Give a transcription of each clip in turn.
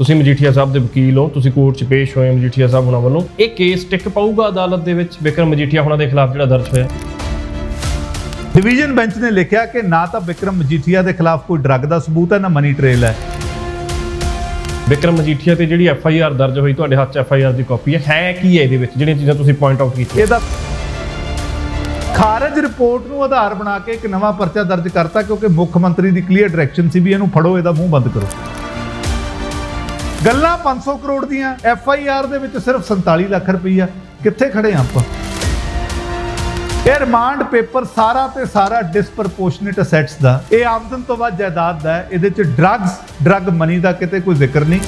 ਤੁਸੀਂ ਮਜੀਠੀਆ ਸਾਹਿਬ ਦੇ ਵਕੀਲ ਹੋ ਤੁਸੀਂ ਕੋਰਟ 'ਚ ਪੇਸ਼ ਹੋਏ ਮਜੀਠੀਆ ਸਾਹਿਬ ਹੁਣਾਂ ਵੱਲੋਂ। ਇਹ ਕੇਸ ਟਿਕ ਪਾਊਗਾ ਅਦਾਲਤ ਦੇ ਵਿੱਚ? ਵਿਕਰਮ ਮਜੀਠੀਆ ਹੁਣਾਂ ਦੇ ਖਿਲਾਫ ਜਿਹੜਾ ਦਰਜ ਹੋਇਆ। ਡਿਵੀਜ਼ਨ ਬੈਂਚ ਨੇ ਲਿਖਿਆ ਕਿ ਨਾ ਤਾਂ ਵਿਕਰਮ ਮਜੀਠੀਆ ਦੇ ਖਿਲਾਫ ਕੋਈ ਡਰੱਗ ਦਾ ਸਬੂਤ ਹੈ ਨਾ ਮਨੀ ਟ੍ਰੇਲ ਹੈ। ਵਿਕਰਮ ਮਜੀਠੀਆ ਤੇ ਜਿਹੜੀ ਐਫ ਆਈ ਆਰ ਦਰਜ ਹੋਈ ਤੁਹਾਡੇ ਹੱਥ 'ਚ ਐਫ ਆਈ ਆਰ ਦੀ ਕਾਪੀ ਹੈ। ਹੈ ਕੀ ਹੈ ਇਹਦੇ ਵਿੱਚ? ਜਿਹੜੀਆਂ ਚੀਜ਼ਾਂ ਤੁਸੀਂ ਪੁਆਇੰਟ ਆਊਟ ਕੀਤੀਆਂ। ਇਹਦਾ ਖਾਰਜ ਰਿਪੋਰਟ ਨੂੰ ਆਧਾਰ ਬਣਾ ਕੇ ਇੱਕ ਨਵਾਂ ਪਰਚਾ ਦਰਜ ਕਰਤਾ ਕਿਉਂਕਿ ਮੁੱਖ ਮੰਤਰੀ ਦੀ ਕਲੀਅਰ ਡਾਇਰੈਕਸ਼ਨ ਸੀ ਵੀ ਇਹਨੂੰ ਫੜੋ ਇਹਦਾ ਮੂੰਹ ਬੰਦ ਕਰੋ। ਗੱਲਾਂ 500 ਕਰੋੜ ਦੀਆਂ ਐਫ ਆਈ ਆਰ ਦੇ ਵਿੱਚ ਸਿਰਫ 47 ਲੱਖ ਰੁਪਈਆ ਕਿੱਥੇ ਖੜੇ ਆਂ ਆਪਾਂ? ਇਹ ਰਿਮਾਂਡ ਪੇਪਰ ਸਾਰਾ ਤੇ ਸਾਰਾ ਡਿਸਪਰਪੋਰਸ਼ਨੇਟ ਅਸੈਟਸ ਦਾ। ਇਹ ਆਮਦਨ ਤੋਂ ਵੱਧ ਜਾਇਦਾਦ ਦਾ ਹੈ। ਇਹਦੇ ਚ ਡਰੱਗਸ ਡਰੱਗ ਮਨੀ ਦਾ ਕਿਤੇ ਕੋਈ ਜ਼ਿਕਰ ਨਹੀਂ।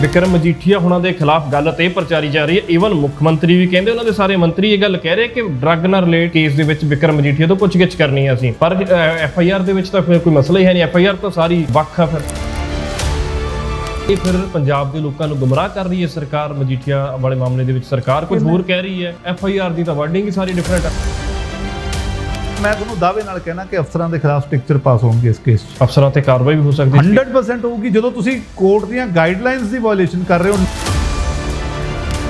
ਵਿਕਰਮ ਮਜੀਠੀਆ ਹੁਣਾਂ ਦੇ ਖਿਲਾਫ ਗੱਲ ਤੇ ਪ੍ਰਚਾਰੀ ਜਾ ਰਹੀ ਹੈ। ਈਵਨ ਮੁੱਖ ਮੰਤਰੀ ਵੀ ਕਹਿੰਦੇ, ਉਹਨਾਂ ਦੇ ਸਾਰੇ ਮੰਤਰੀ ਇਹ ਗੱਲ ਕਹਿ ਰਹੇ ਕਿ ਡਰੱਗ ਨਾਲ ਰਿਲੇਟ ਕੇਸ ਦੇ ਵਿੱਚ ਵਿਕਰਮ ਮਜੀਠੀਆ ਤੋਂ ਪੁੱਛਗਿੱਛ ਕਰਨੀ ਹੈ ਅਸੀਂ। ਪਰ ਐਫ ਆਈ ਆਰ ਦੇ ਵਿੱਚ ਤਾਂ ਫਿਰ ਕੋਈ ਮਸਲਾ ਹੀ ਹੈ ਨਹੀਂ। ਐਫ ਆਈ ਆਰ ਤਾਂ ਸਾਰੀ ਵੱਖ ਆ ਫਿਰ। ਇਹ ਫਿਰ ਪੰਜਾਬ ਦੇ ਲੋਕਾਂ ਨੂੰ ਗੁੰਮਰਾਹ ਕਰ ਰਹੀ ਹੈ ਸਰਕਾਰ ਮਜੀਠੀਆ ਵਾਲੇ ਮਾਮਲੇ ਦੇ ਵਿੱਚ? ਸਰਕਾਰ ਕੁਝ ਹੋਰ ਕਹਿ ਰਹੀ ਹੈ? ਐਫ ਆਈ ਆਰ ਦੀ ਤਾਂ ਵਰਡਿੰਗ ਹੀ ਸਾਰੀ ਡਿਫਰੈਂਟ ਹੈ ਮੈਂ ਤੁਹਾਨੂੰ ਦਾਅਵੇ ਨਾਲ ਕਹਿਣਾ ਕਿ ਅਫਸਰਾਂ ਦੇ ਖਿਲਾਫ ਸਟ੍ਰਿਕਚਰ ਪਾਸ ਹੋਣਗੇ ਇਸ ਕੇਸ 'ਚ। ਅਫਸਰਾਂ ਤੇ ਕਾਰਵਾਈ ਵੀ ਹੋ ਸਕਦੀ ਹੈ। 100% ਹੋਊਗੀ ਜਦੋਂ ਤੁਸੀਂ ਕੋਰਟ ਦੀਆਂ ਗਾਈਡਲਾਈਨਸ ਦੀ ਵਾਇਓਲੇਸ਼ਨ ਕਰ ਰਹੇ ਹੋ।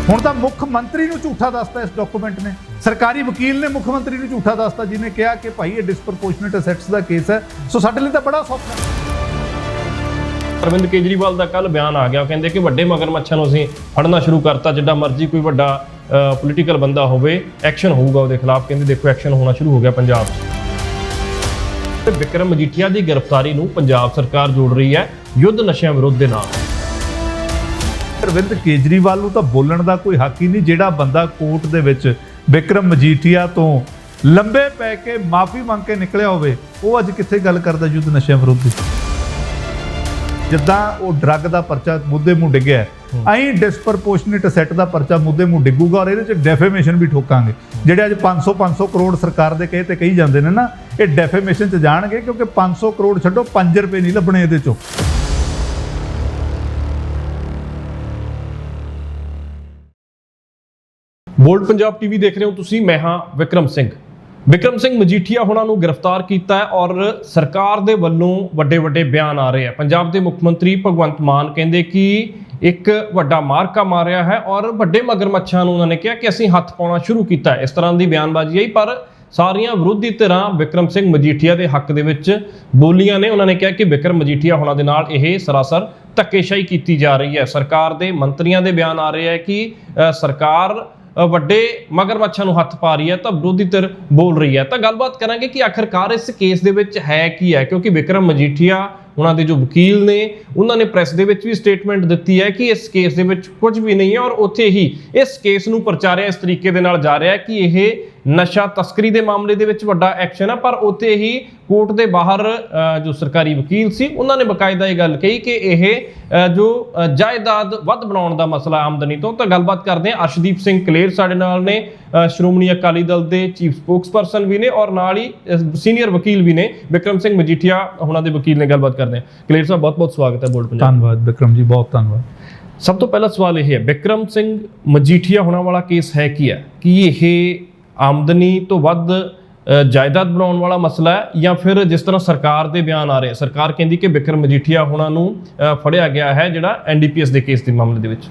ਹੁਣ ਤਾਂ ਮੁੱਖ ਮੰਤਰੀ ਨੂੰ ਝੂਠਾ ਦੱਸਤਾ ਇਸ ਡਾਕੂਮੈਂਟ ਨੇ। ਸਰਕਾਰੀ ਵਕੀਲ ਨੇ ਮੁੱਖ ਮੰਤਰੀ ਨੂੰ ਝੂਠਾ ਦੱਸਤਾ ਜਿਹਨੇ ਕਿਹਾ ਕਿ ਭਾਈ ਇਹ ਡਿਸਪਰਪੋਰਸ਼ਨੇਟ ਅਸੈਟਸ ਦਾ ਕੇਸ ਹੈ। ਸੋ ਸਾਡੇ ਲਈ ਤਾਂ ਬੜਾ ਸੌਖਾ। ਹੈ ਅਰਵਿੰਦ ਕੇਜਰੀਵਾਲ ਦਾ ਕੱਲ ਬਿਆਨ ਆ ਗਿਆ। ਉਹ ਕਹਿੰਦੇ ਕਿ ਵੱਡੇ ਮਗਰਮੱਛਾਂ ਨੂੰ ਅਸੀਂ ਫੜਨਾ ਸ਼ੁਰੂ ਕਰਤਾ ਜਿੱਦਾਂ ਮਰਜ਼ੀ ਕੋਈ ਵੱਡਾ ਪੋਲੀਟੀਕਲ ਬੰਦਾ ਹੋਵੇ ਐਕਸ਼ਨ ਹੋਊਗਾ ਉਹਦੇ ਖਿਲਾਫ। ਕਹਿੰਦੇ ਦੇਖੋ ਐਕਸ਼ਨ ਹੋਣਾ ਸ਼ੁਰੂ ਹੋ ਗਿਆ ਪੰਜਾਬ 'ਚ। ਤੇ ਵਿਕਰਮ ਮਜੀਠੀਆ ਦੀ ਗ੍ਰਿਫਤਾਰੀ ਨੂੰ ਪੰਜਾਬ ਸਰਕਾਰ ਜੋੜ ਰਹੀ ਹੈ, ਯੁੱਧ ਨਸ਼ਿਆਂ ਵਿਰੁੱਧ ਦੇ ਨਾਲ। ਅਰਵਿੰਦ ਕੇਜਰੀਵਾਲ ਨੂੰ ਤਾਂ ਬੋਲਣ ਦਾ ਕੋਈ ਹੱਕ ਹੀ ਨਹੀਂ, ਜਿਹੜਾ ਬੰਦਾ ਕੋਰਟ ਦੇ ਵਿੱਚ ਵਿਕਰਮ ਮਜੀਠੀਆ ਤੋਂ ਲੰਬੇ ਪੈ ਕੇ ਮਾਫੀ ਮੰਗ ਕੇ ਨਿਕਲਿਆ ਹੋਵੇ, ਉਹ ਅੱਜ ਕਿੱਥੇ ਗੱਲ ਕਰਦਾ ਯੁੱਧ ਨਸ਼ਿਆਂ ਵਿਰੁੱਧ ਦੀ? ਜਿੱਦਾਂ ਉਹ ਡਰੱਗ ਦਾ ਪਰਚਾ ਮੁੱਦੇ ਮੂੰਹ ਡਿੱਗਿਆ ਐਂ ਡਿਸਪਰਪੋਰਸ਼ਨੇਟ ਸੈੱਟ ਦਾ ਪਰਚਾ ਮੁੱਦੇ ਮੂੰਹ ਡਿੱਗੂਗਾ ਔਰ ਇਹਦੇ ਚ ਡੈਫੇਮੇਸ਼ਨ ਵੀ ਠੋਕਾਂਗੇ। ਜਿਹੜੇ ਅੱਜ 500 500 ਕਰੋੜ ਸਰਕਾਰ ਦੇ ਕਹੇ ਤੇ ਕਹੀ ਜਾਂਦੇ ਨੇ ਨਾ ਇਹ ਡੈਫੇਮੇਸ਼ਨ ਚ ਜਾਣਗੇ ਕਿਉਂਕਿ 500 ਕਰੋੜ ਛੱਡੋ 5 ਰੁਪਏ ਨਹੀਂ ਲੱਭਣੇ ਇਹਦੇ ਚੋਂ। ਬੋਲਡ ਪੰਜਾਬ ਟੀਵੀ ਦੇਖ ਰਹੇ ਹੋ ਤੁਸੀਂ ਮੈਂ ਹਾਂ ਵਿਕਰਮ ਸਿੰਘ। ਵਿਕਰਮ ਸਿੰਘ ਮਜੀਠੀਆ ਹੁਣਾਂ ਨੂੰ ਗ੍ਰਿਫਤਾਰ ਕੀਤਾ ਹੈ ਔਰ ਸਰਕਾਰ ਦੇ ਵੱਲੋਂ ਵੱਡੇ ਵੱਡੇ ਬਿਆਨ ਆ ਰਹੇ ਆ। ਪੰਜਾਬ ਦੇ ਮੁੱਖ ਮੰਤਰੀ ਭਗਵੰਤ ਮਾਨ ਕਹਿੰਦੇ ਕਿ ਇੱਕ ਵੱਡਾ ਮਾਰਕਾ ਮਾਰਿਆ ਹੈ ਔਰ ਵੱਡੇ ਮਗਰਮੱਛਾਂ ਨੂੰ ਉਹਨਾਂ ਨੇ ਕਿਹਾ ਕਿ ਅਸੀਂ ਹੱਥ ਪਾਉਣਾ ਸ਼ੁਰੂ ਕੀਤਾ ਇਸ ਤਰ੍ਹਾਂ ਦੀ ਬਿਆਨਬਾਜ਼ੀ ਆਈ, ਪਰ ਸਾਰੀਆਂ ਵਿਰੋਧੀ ਧਿਰਾਂ ਵਿਕਰਮ ਸਿੰਘ ਮਜੀਠੀਆ ਦੇ ਹੱਕ ਦੇ ਵਿੱਚ ਬੋਲੀਆਂ ਨੇ। ਉਹਨਾਂ ਨੇ ਕਿਹਾ ਕਿ ਵਿਕਰਮ ਮਜੀਠੀਆ ਹੁਣਾਂ ਦੇ ਨਾਲ ਇਹ ਸਰਾਸਰ ਧੱਕੇਸ਼ਾਹੀ ਕੀਤੀ ਜਾ ਰਹੀ ਹੈ। ਸਰਕਾਰ ਦੇ ਮੰਤਰੀਆਂ ਦੇ ਬਿਆਨ ਆ ਰਹੇ ਹੈ ਕਿ ਸਰਕਾਰ ਵੱਡੇ ਮਗਰਮੱਛਾਂ ਨੂੰ ਹੱਥ ਪਾ ਰਹੀ ਹੈ, ਤਾਂ ਵਿਰੋਧੀ ਧਿਰ ਬੋਲ ਰਹੀ ਹੈ। ਤਾਂ ਗੱਲਬਾਤ ਕਰਾਂਗੇ ਕਿ ਆਖਰਕਾਰ ਇਸ ਕੇਸ ਦੇ ਵਿੱਚ ਹੈ ਕੀ ਹੈ, ਕਿਉਂਕਿ ਵਿਕਰਮ ਮਜੀਠੀਆ ਉਹਨਾਂ ਦੇ ਜੋ ਵਕੀਲ ਨੇ, ਉਹਨਾਂ ਨੇ ਪ੍ਰੈਸ ਦੇ ਵਿੱਚ ਵੀ ਸਟੇਟਮੈਂਟ ਦਿੱਤੀ ਹੈ ਕਿ ਇਸ ਕੇਸ ਦੇ ਵਿੱਚ ਕੁਝ ਵੀ ਨਹੀਂ ਹੈ ਔਰ ਉੱਥੇ ਹੀ ਇਸ ਕੇਸ ਨੂੰ ਪ੍ਰਚਾਰਿਆ ਇਸ ਤਰੀਕੇ ਦੇ ਨਾਲ ਜਾ ਰਿਹਾ ਹੈ ਕਿ ਇਹ ਨਸ਼ਾ ਤਸਕਰੀ ਦੇ ਮਾਮਲੇ ਦੇ ਵਿੱਚ ਵੱਡਾ ਐਕਸ਼ਨ ਹੈ, ਪਰ ਉੱਥੇ ਹੀ ਕੋਰਟ ਦੇ ਬਾਹਰ ਜੋ ਸਰਕਾਰੀ ਵਕੀਲ ਸੀ, ਉਹਨਾਂ ਨੇ ਬਕਾਇਦਾ ਇਹ ਗੱਲ ਕਹੀ ਕਿ ਇਹ ਜੋ ਜਾਇਦਾਦ ਵੱਧ ਬਣਾਉਣ ਦਾ ਮਸਲਾ ਆਮਦਨੀ ਤੋਂ, ਤਾਂ ਗੱਲਬਾਤ ਕਰਦੇ ਹਾਂ। ਅਰਸ਼ਦੀਪ ਸਿੰਘ ਕਲੇਰ ਸਾਡੇ ਨਾਲ ਨੇ ਸ਼੍ਰੋਮਣੀ ਅਕਾਲੀ ਦਲ ਦੇ ਚੀਫ ਸਪੋਕਸਪਰਸਨ ਵੀ ਨੇ ਔਰ ਨਾਲ ਹੀ ਸੀਨੀਅਰ ਵਕੀਲ ਵੀ ਨੇ, ਵਿਕਰਮ ਸਿੰਘ ਮਜੀਠੀਆ, ਉਹਨਾਂ ਦੇ ਵਕੀਲ ਨੇ ਗੱਲਬਾਤ ਕਰਦੇ ਹਾਂ। ਕਲੇਰ ਸਾਹਿਬ ਬਹੁਤ ਬਹੁਤ ਸਵਾਗਤ ਹੈ ਬੋਲਡ ਪੰਜਾਬ ਧੰਨਵਾਦ ਵਿਕਰਮ ਜੀ ਬਹੁਤ ਧੰਨਵਾਦ। ਸਭ ਤੋਂ ਪਹਿਲਾ ਸਵਾਲ ਇਹ ਹੈ ਵਿਕਰਮ ਸਿੰਘ ਮਜੀਠੀਆ ਹੋਣਾ ਵਾਲਾ ਕੇਸ ਹੈ ਕੀ ਹੈ? ਕੀ ਇਹ ਆਮਦਨੀ ਤੋਂ ਵੱਧ ਜਾਇਦਾਦ ਬਣਾਉਣ ਵਾਲਾ ਮਸਲਾ ਹੈ ਜਾਂ ਫਿਰ ਜਿਸ ਤਰ੍ਹਾਂ ਸਰਕਾਰ ਦੇ ਬਿਆਨ ਆ ਰਹੇ ਸਰਕਾਰ ਕਹਿੰਦੀ ਕਿ ਵਿਕਰਮ ਮਜੀਠੀਆ ਹੋਣਾ ਨੂੰ ਫੜਿਆ ਗਿਆ ਹੈ ਜਿਹੜਾ ਐਨਡੀਪੀਐਸ ਦੇ ਕੇਸ ਦੇ ਮਾਮਲੇ ਦੇ ਵਿੱਚ।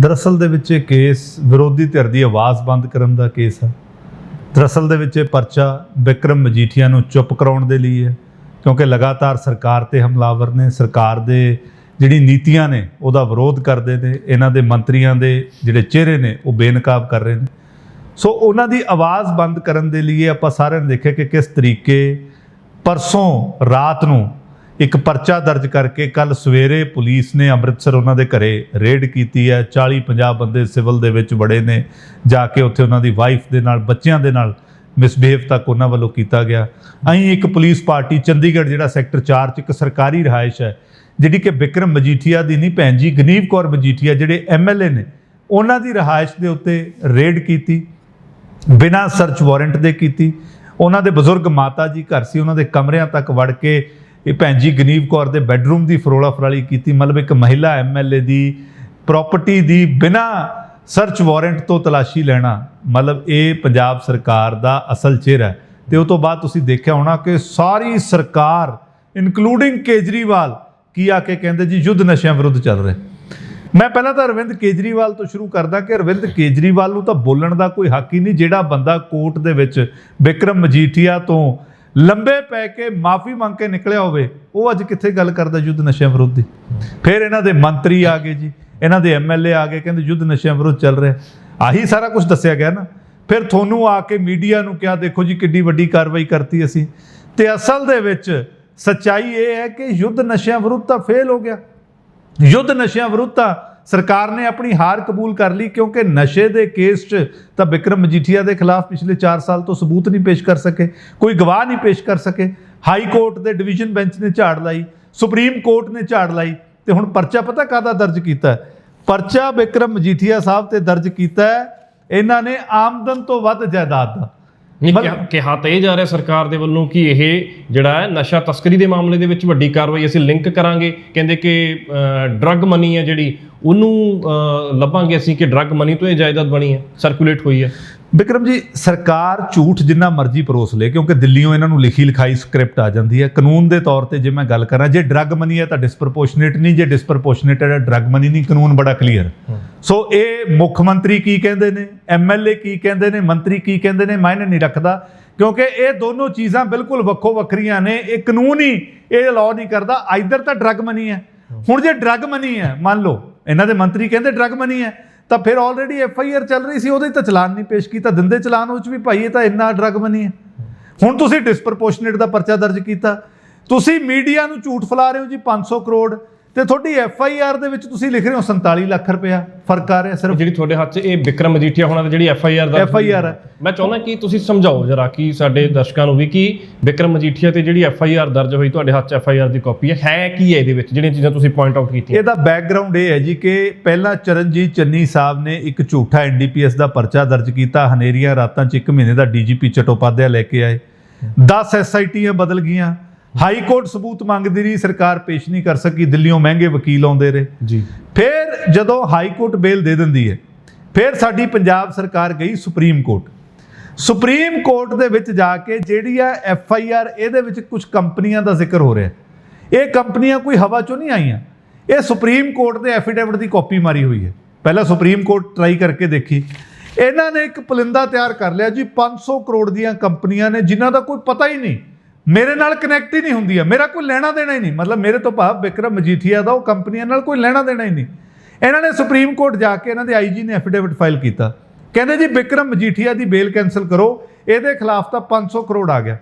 ਦਰਅਸਲ ਦੇ ਵਿੱਚ ਇਹ ਕੇਸ ਵਿਰੋਧੀ ਧਿਰ ਦੀ ਆਵਾਜ਼ ਬੰਦ ਕਰਨ ਦਾ ਕੇਸ ਹੈ। ਦਰਅਸਲ ਦੇ ਵਿੱਚ ਇਹ ਪਰਚਾ ਵਿਕਰਮ ਮਜੀਠੀਆ ਨੂੰ ਚੁੱਪ ਕਰਾਉਣ ਦੇ ਲਈ ਹੈ। ਕਿਉਂਕਿ ਲਗਾਤਾਰ ਸਰਕਾਰ ਤੇ ਹਮਲਾਵਰ ਨੇ, ਸਰਕਾਰ ਦੇ ਜਿਹੜੀ ਨੀਤੀਆਂ ਨੇ, ਉਹਦਾ ਵਿਰੋਧ ਕਰਦੇ ਨੇ, ਇਹਨਾਂ ਦੇ ਮੰਤਰੀਆਂ ਦੇ ਜਿਹੜੇ ਚਿਹਰੇ ਨੇ, ਉਹ ਬੇਨਕਾਬ ਕਰ ਰਹੇ ਨੇ। ਸੋ ਉਹਨਾਂ ਦੀ ਆਵਾਜ਼ ਬੰਦ ਕਰਨ ਦੇ ਲਈ ਆਪਾਂ ਸਾਰਿਆਂ ਨੇ ਦੇਖਿਆ ਕਿ ਕਿਸ ਤਰੀਕੇ ਪਰਸੋਂ ਰਾਤ ਨੂੰ ਇੱਕ ਪਰਚਾ ਦਰਜ ਕਰਕੇ ਕੱਲ ਸਵੇਰੇ ਪੁਲਿਸ ਨੇ ਅੰਮ੍ਰਿਤਸਰ ਉਹਨਾਂ ਦੇ ਘਰੇ ਰੇਡ ਕੀਤੀ ਹੈ। 40 50 ਬੰਦੇ ਸਿਵਲ ਦੇ ਵਿੱਚ ਵੜੇ ਨੇ। ਜਾ ਕੇ ਉੱਥੇ ਉਹਨਾਂ ਦੀ ਵਾਈਫ ਦੇ ਨਾਲ, ਬੱਚਿਆਂ ਦੇ ਨਾਲ ਮਿਸਬਿਹੇਵ ਤੱਕ ਉਹਨਾਂ ਵੱਲੋਂ ਕੀਤਾ ਗਿਆ। ਅਸੀਂ ਇੱਕ ਪੁਲਿਸ ਪਾਰਟੀ, ਚੰਡੀਗੜ੍ਹ ਜਿਹੜਾ ਸੈਕਟਰ 4 ਚ ਇੱਕ ਸਰਕਾਰੀ ਰਿਹਾਇਸ਼ ਹੈ, ਜਿਹੜੀ ਕਿ ਵਿਕਰਮ ਮਜੀਠੀਆ ਦੀ ਨਹੀਂ ਭੈਣ ਜੀ, ਗਨੀਵ ਕੌਰ ਮਜੀਠੀਆ ਜਿਹੜੇ ਐਮਐਲਏ ਨੇ, ਉਹਨਾਂ ਦੀ ਰਿਹਾਇਸ਼ ਦੇ ਉੱਤੇ ਰੇਡ ਕੀਤੀ, ਬਿਨਾਂ ਸਰਚ ਵਾਰੰਟ ਦੇ ਕੀਤੀ। ਉਹਨਾਂ ਦੇ ਬਜ਼ੁਰਗ ਮਾਤਾ ਜੀ ਘਰ ਸੀ, ਉਹਨਾਂ ਦੇ ਕਮਰਿਆਂ ਤੱਕ ਵੜ ਕੇ ਇਹ ਭੈਣ ਜੀ ਗਨੀਵ ਕੌਰ ਦੇ ਬੈੱਡਰੂਮ ਦੀ ਫਰੋਲਾ ਫਰਾਲੀ ਕੀਤੀ। ਮਤਲਬ ਇੱਕ ਮਹਿਲਾ ਐਮਐਲਏ ਦੀ ਪ੍ਰਾਪਰਟੀ ਦੀ ਬਿਨਾਂ ਸਰਚ ਵਾਰੰਟ ਤੋਂ ਤਲਾਸ਼ੀ ਲੈਣਾ, ਮਤਲਬ ਇਹ ਪੰਜਾਬ ਸਰਕਾਰ ਦਾ ਅਸਲ ਚਿਹਰਾ ਹੈ। ਤੇ ਉਹ ਤੋਂ ਬਾਅਦ ਤੁਸੀਂ ਦੇਖਿਆ ਹੋਣਾ ਕਿ ਸਾਰੀ ਸਰਕਾਰ ਇਨਕਲੂਡਿੰਗ ਕੇਜਰੀਵਾਲ, ਕੀ ਆ ਕੇ ਕਹਿੰਦੇ ਜੀ, ਯੁੱਧ ਨਸ਼ਿਆਂ ਵਿਰੁੱਧ ਚੱਲ ਰਿਹਾ। ਮੈਂ ਪਹਿਲਾਂ ਤਾਂ ਅਰਵਿੰਦ ਕੇਜਰੀਵਾਲ ਤੋਂ ਸ਼ੁਰੂ ਕਰਦਾ ਕਿ ਅਰਵਿੰਦ ਕੇਜਰੀਵਾਲ ਨੂੰ ਤਾਂ ਬੋਲਣ ਦਾ ਕੋਈ ਹੱਕ ਹੀ ਨਹੀਂ, ਜਿਹੜਾ ਬੰਦਾ ਕੋਰਟ ਦੇ ਵਿੱਚ ਵਿਕਰਮ ਮਜੀਠੀਆ ਤੋਂ ਲੰਬੇ ਪੈ ਕੇ ਮਾਫੀ ਮੰਗ ਕੇ ਨਿਕਲਿਆ ਹੋਵੇ, ਉਹ ਅੱਜ ਕਿੱਥੇ ਗੱਲ ਕਰਦਾ ਯੁੱਧ ਨਸ਼ਿਆਂ ਵਿਰੁੱਧ ਦੀ? ਫਿਰ ਇਹਨਾਂ ਦੇ ਮੰਤਰੀ ਆ ਗਏ ਜੀ। ਇਹਨਾਂ ਦੇ ਐਮਐਲਏ ਆ ਗਏ, ਕਹਿੰਦੇ ਯੁੱਧ ਨਸ਼ਿਆਂ ਵਿਰੁੱਧ ਚੱਲ ਰਿਹਾ। ਆਹੀ ਸਾਰਾ ਕੁਝ ਦੱਸਿਆ ਗਿਆ ਨਾ। ਫਿਰ ਤੁਹਾਨੂੰ ਆ ਕੇ ਮੀਡੀਆ ਨੂੰ ਕਿਹਾ, ਦੇਖੋ ਜੀ ਕਿੱਡੀ ਵੱਡੀ ਕਾਰਵਾਈ ਕਰਤੀ ਅਸੀਂ। ਤੇ ਅਸਲ ਦੇ ਵਿੱਚ ਸੱਚਾਈ ਇਹ ਹੈ ਕਿ ਯੁੱਧ ਨਸ਼ਿਆਂ ਵਿਰੁੱਧ ਤਾਂ ਫੇਲ ਹੋ ਗਿਆ। ਯੁੱਧ ਨਸ਼ਿਆਂ ਵਿਰੁੱਧ ਤਾਂ ਸਰਕਾਰ ਨੇ ਆਪਣੀ ਹਾਰ ਕਬੂਲ ਕਰ ਲਈ, ਕਿਉਂਕਿ ਨਸ਼ੇ ਦੇ ਕੇਸ 'ਚ ਤਾਂ ਵਿਕਰਮ ਮਜੀਠੀਆ ਦੇ ਖਿਲਾਫ ਪਿਛਲੇ 4 ਸਾਲ ਤੋਂ ਸਬੂਤ ਨਹੀਂ ਪੇਸ਼ ਕਰ ਸਕੇ, ਕੋਈ ਗਵਾਹ ਨਹੀਂ ਪੇਸ਼ ਕਰ ਸਕੇ। ਹਾਈ ਕੋਰਟ ਦੇ ਡਿਵੀਜ਼ਨ ਬੈਂਚ ਨੇ ਝਾੜ ਲਾਈ ਸੁਪਰੀਮ ਕੋਰਟ ਨੇ ਝਾੜ ਲਾਈ, ਤੇ ਹੁਣ ਪਰਚਾ ਪਤਾ ਕਾਹਦਾ ਦਰਜ ਕੀਤਾ? ਪਰਚਾ ਵਿਕਰਮ ਮਜੀਠੀਆ ਸਾਹਿਬ ਤੇ ਦਰਜ ਕੀਤਾ ਹੈ। ਇਹਨਾਂ ਨੇ ਆਮਦਨ ਤੋਂ ਵੱਧ ਜਾਇਦਾਦ ਦਾ। ਕਿਹਾ- ਤਾਂ ਇਹ ਜਾ ਰਿਹਾ ਸਰਕਾਰ ਦੇ ਵੱਲੋਂ ਕਿ ਇਹ ਜਿਹੜਾ ਹੈ ਨਸ਼ਾ ਤਸਕਰੀ ਦੇ ਮਾਮਲੇ ਦੇ ਵਿੱਚ ਵੱਡੀ ਕਾਰਵਾਈ ਅਸੀਂ ਲਿੰਕ ਕਰਾਂਗੇ। ਕਹਿੰਦੇ ਕਿ ਡਰੱਗ ਮਨੀ ਹੈ ਜਿਹੜੀ ਉਹਨੂੰ ਲੱਭਾਂਗੇ ਅਸੀਂ ਕਿ ਡਰੱਗ ਮਨੀ ਤੋਂ ਇਹ ਜਾਇਦਾਦ ਬਣੀ ਹੈ ਸਰਕੂਲੇਟ ਹੋਈ ਹੈ। ਵਿਕਰਮ ਜੀ ਸਰਕਾਰ ਝੂਠ ਜਿੰਨਾ ਮਰਜ਼ੀ ਪਰੋਸ ਲੇ ਕਿਉਂਕਿ ਦਿੱਲੀੋਂ ਇਹਨਾਂ ਨੂੰ ਲਿਖੀ ਲਿਖਾਈ ਸਕ੍ਰਿਪਟ ਆ ਜਾਂਦੀ ਹੈ। ਕਾਨੂੰਨ ਦੇ ਤੌਰ ਤੇ ਜੇ ਮੈਂ ਗੱਲ ਕਰਾਂ ਜੇ ਡਰੱਗ ਮਨੀ ਹੈ ਤਾਂ ਡਿਸਪ੍ਰੋਪੋਰਸ਼ਨੇਟ ਨਹੀਂ ਜੇ ਡਿਸਪ੍ਰੋਪੋਰਸ਼ਨੇਟ ਹੈ ਡਰੱਗ ਮਨੀ ਨਹੀਂ ਕਾਨੂੰਨ ਬੜਾ ਕਲੀਅਰ ਸੋ ਇਹ ਮੁੱਖ ਮੰਤਰੀ ਕੀ ਕਹਿੰਦੇ ਨੇ ਐਮਐਲਏ ਕੀ ਕਹਿੰਦੇ ਨੇ ਮੰਤਰੀ ਕੀ ਕਹਿੰਦੇ ਨੇ ਮਾਇਨੇ ਨਹੀਂ ਰੱਖਦਾ ਕਿਉਂਕਿ ਇਹ ਦੋਨੋਂ ਚੀਜ਼ਾਂ ਬਿਲਕੁਲ ਵੱਖੋ ਵੱਖਰੀਆਂ ਨੇ ਇਹ ਕਾਨੂੰਨ ਹੀ ਇਹ ਲਾਅ ਨਹੀਂ ਕਰਦਾ ਆਈਦਰ ਤਾਂ ਡਰੱਗ ਮਨੀ ਹੈ। ਹੁਣ ਜੇ ਡਰੱਗ ਮਨੀ ਹੈ ਮੰਨ ਲਓ ਇਹਨਾਂ ਦੇ ਮੰਤਰੀ ਕਹਿੰਦੇ ਡਰੱਗ ਮਨੀ ਹੈ ਤਾਂ ਫਿਰ ਆਲਰੇਡੀ ਐਫ ਆਈ ਆਰ ਚੱਲ ਰਹੀ ਸੀ, ਉਹਦੇ 'ਚ ਤਾਂ ਚਲਾਨ ਨਹੀਂ ਪੇਸ਼ ਕੀਤਾ ਦਿੰਦੇ ਚਲਾਨ ਉਹ 'ਚ ਵੀ ਭਾਈ ਇਹ ਤਾਂ ਇੰਨਾ ਡਰੱਗ ਬਣੀ ਹੈ। ਹੁਣ ਤੁਸੀਂ ਡਿਸਪ੍ਰੋਪੋਰਸ਼ਨੇਟ ਦਾ ਪਰਚਾ ਦਰਜ ਕੀਤਾ, ਤੁਸੀਂ ਮੀਡੀਆ ਨੂੰ ਝੂਠ ਫੈਲਾ ਰਹੇ ਹੋ ਜੀ 500 ਕਰੋੜ ਤੇ ਤੁਹਾਡੀ ਐਫ ਆਈ ਆਰ ਦੇ ਵਿੱਚ ਤੁਸੀਂ ਲਿਖ ਰਹੇ ਹੋ 47 ਲੱਖ ਰੁਪਇਆ। ਫ਼ਰਕ ਆ ਰਿਹਾ ਸਿਰਫ। ਜਿਹੜੀ ਤੁਹਾਡੇ ਹੱਥ 'ਚ ਇਹ ਵਿਕਰਮ ਮਜੀਠੀਆ ਹੋਣਾ ਦੀ ਜਿਹੜੀ ਐਫ ਆਈ ਆਰ ਦਾ FIR ਹੈ। ਮੈਂ ਚਾਹੁੰਦਾ ਕਿ ਤੁਸੀਂ ਸਮਝਾਓ ਜਰਾ ਕਿ ਸਾਡੇ ਦਰਸ਼ਕਾਂ ਨੂੰ ਵੀ ਕਿ ਵਿਕਰਮ ਮਜੀਠੀਆ ਤੇ ਜਿਹੜੀ ਐਫ ਆਈ ਆਰ ਦਰਜ ਹੋਈ ਤੁਹਾਡੇ ਹੱਥ 'ਚ ਐਫ ਆਈ ਆਰ ਦੀ ਕਾਪੀ ਹੈ। ਹੈ ਕੀ ਹੈ ਇਹਦੇ ਵਿੱਚ? ਜਿਹੜੀਆਂ ਚੀਜ਼ਾਂ ਤੁਸੀਂ ਪੁਆਇੰਟ ਆਊਟ ਕੀਤੀਆਂ। ਇਹਦਾ ਬੈਕਗ੍ਰਾਉਂਡ ਇਹ ਹੈ ਜੀ ਕਿ ਪਹਿਲਾਂ ਚਰਨਜੀਤ ਚੰਨੀ ਸਾਹਿਬ ਨੇ ਇੱਕ ਝੂਠਾ ਐਨਡੀਪੀਐਸ ਦਾ ਪਰਚਾ ਦਰਜ ਕੀਤਾ। ਹਨੇਰੀਆਂ ਰਾਤਾਂ 'ਚ ਇੱਕ ਮਹੀਨੇ ਦਾ ਡੀਜੀਪੀ ਚਟੋਪਾਧਿਆ ਲੈ ਕੇ ਆਏ। 10 ਐਸਆਈਟੀਆਂ ਬਦਲ ਗਈਆਂ। ਹਾਈ ਕੋਰਟ ਸਬੂਤ ਮੰਗਦੀ ਰਹੀ ਸਰਕਾਰ ਪੇਸ਼ ਨਹੀਂ ਕਰ ਸਕੀ ਦਿੱਲੀੋਂ ਮਹਿੰਗੇ ਵਕੀਲ ਆਉਂਦੇ ਰਹੇ। ਜੀ। ਫਿਰ ਜਦੋਂ ਹਾਈ ਕੋਰਟ ਬੇਲ ਦੇ ਦਿੰਦੀ ਹੈ ਫਿਰ ਸਾਡੀ ਪੰਜਾਬ ਸਰਕਾਰ ਗਈ ਸੁਪਰੀਮ ਕੋਰਟ। ਸੁਪਰੀਮ ਕੋਰਟ ਦੇ ਵਿੱਚ ਜਾ ਕੇ ਜਿਹੜੀ ਆ ਐਫ ਆਈ ਆਰ ਇਹਦੇ ਵਿੱਚ ਕੁਝ ਕੰਪਨੀਆਂ ਦਾ ਜ਼ਿਕਰ ਹੋ ਰਿਹਾ। ਇਹ ਕੰਪਨੀਆਂ ਕੋਈ ਹਵਾ ਚੋਂ ਨਹੀਂ ਆਈਆਂ। ਇਹ ਸੁਪਰੀਮ ਕੋਰਟ ਦੇ ਐਫੀਡੇਵਿਟ ਦੀ ਕਾਪੀ ਮਾਰੀ ਹੋਈ ਹੈ। ਪਹਿਲਾਂ ਸੁਪਰੀਮ ਕੋਰਟ ਟਰਾਈ ਕਰਕੇ ਦੇਖੀ। ਇਹਨਾਂ ਨੇ ਇੱਕ ਪੁਲਿੰਦਾ ਤਿਆਰ ਕਰ ਲਿਆ ਜੀ 500 ਕਰੋੜ ਦੀਆਂ ਕੰਪਨੀਆਂ ਨੇ ਜਿਨ੍ਹਾਂ ਦਾ ਕੋਈ ਪਤਾ ਹੀ ਨਹੀਂ। ਮੇਰੇ ਨਾਲ ਕਨੈਕਟ ਹੀ ਨਹੀਂ ਹੁੰਦੀ ਆ। ਮੇਰਾ ਕੋਈ ਲੈਣਾ ਦੇਣਾ ਹੀ ਨਹੀਂ। ਮਤਲਬ ਮੇਰੇ ਤੋਂ ਭਾਵ ਵਿਕਰਮ ਮਜੀਠੀਆ ਦਾ, ਉਹ ਕੰਪਨੀਆਂ ਨਾਲ ਕੋਈ ਲੈਣਾ ਦੇਣਾ ਹੀ ਨਹੀਂ। ਇਹਨਾਂ ਨੇ ਸੁਪਰੀਮ ਕੋਰਟ ਜਾ ਕੇ ਇਹਨਾਂ ਦੇ ਆਈਜੀ ਨੇ ਐਫੀਡੇਵਿਟ ਫਾਈਲ ਕੀਤਾ। ਕਹਿੰਦੇ ਜੀ, ਵਿਕਰਮ ਮਜੀਠੀਆ ਦੀ ਬੇਲ ਕੈਨਸਲ ਕਰੋ। ਇਹਦੇ ਖਿਲਾਫ ਤਾਂ 500 ਕਰੋੜ ਆ ਗਿਆ।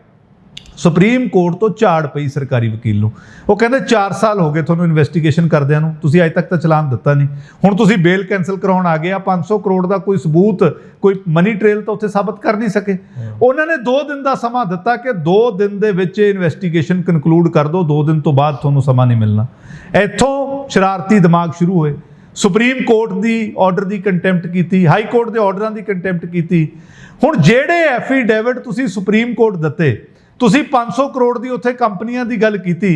ਸੁਪਰੀਮ ਕੋਰਟ ਤੋਂ ਝਾੜ ਪਈ ਸਰਕਾਰੀ ਵਕੀਲ ਨੂੰ। ਉਹ ਕਹਿੰਦੇ 4 ਸਾਲ ਹੋ ਗਏ ਤੁਹਾਨੂੰ ਇਨਵੈਸਟੀਗੇਸ਼ਨ ਕਰਦਿਆਂ ਨੂੰ ਤੁਸੀਂ ਅਜੇ ਤੱਕ ਤਾਂ ਚਲਾਨ ਦਿੱਤਾ ਨਹੀਂ। ਹੁਣ ਤੁਸੀਂ ਬੇਲ ਕੈਨਸਲ ਕਰਾਉਣ ਆ ਗਏ ਆ 500 ਕਰੋੜ ਦਾ ਕੋਈ ਸਬੂਤ ਕੋਈ ਮਨੀ ਟ੍ਰੇਲ ਤਾਂ ਉੱਥੇ ਸਾਬਤ ਕਰ ਨਹੀਂ ਸਕੇ। ਉਹਨਾਂ ਨੇ 2 ਦਿਨ ਦਾ ਸਮਾਂ ਦਿੱਤਾ ਕਿ 2 ਦਿਨ ਦੇ ਵਿੱਚ ਇਨਵੈਸਟੀਗੇਸ਼ਨ ਕਨਕਲੂਡ ਕਰ ਦਿਓ 2 ਦਿਨ ਤੋਂ ਬਾਅਦ ਤੁਹਾਨੂੰ ਸਮਾਂ ਨਹੀਂ ਮਿਲਣਾ। ਇੱਥੋਂ ਸ਼ਰਾਰਤੀ ਦਿਮਾਗ ਸ਼ੁਰੂ ਹੋਏ। ਸੁਪਰੀਮ ਕੋਰਟ ਦੀ ਆਰਡਰ ਦੀ ਕੰਟੈਂਪਟ ਕੀਤੀ ਹਾਈ ਕੋਰਟ ਦੇ ਆਰਡਰਾਂ ਦੀ ਕੰਟੈਂਪਟ ਕੀਤੀ। ਹੁਣ ਜਿਹੜੇ ਐਫੀਡੇਵਿਟ ਤੁਸੀਂ ਸੁਪਰੀਮ ਕੋਰਟ ਦਿੱਤੇ ਤੁਸੀਂ 500 ਕਰੋੜ ਦੀ ਉੱਥੇ ਕੰਪਨੀਆਂ ਦੀ ਗੱਲ ਕੀਤੀ,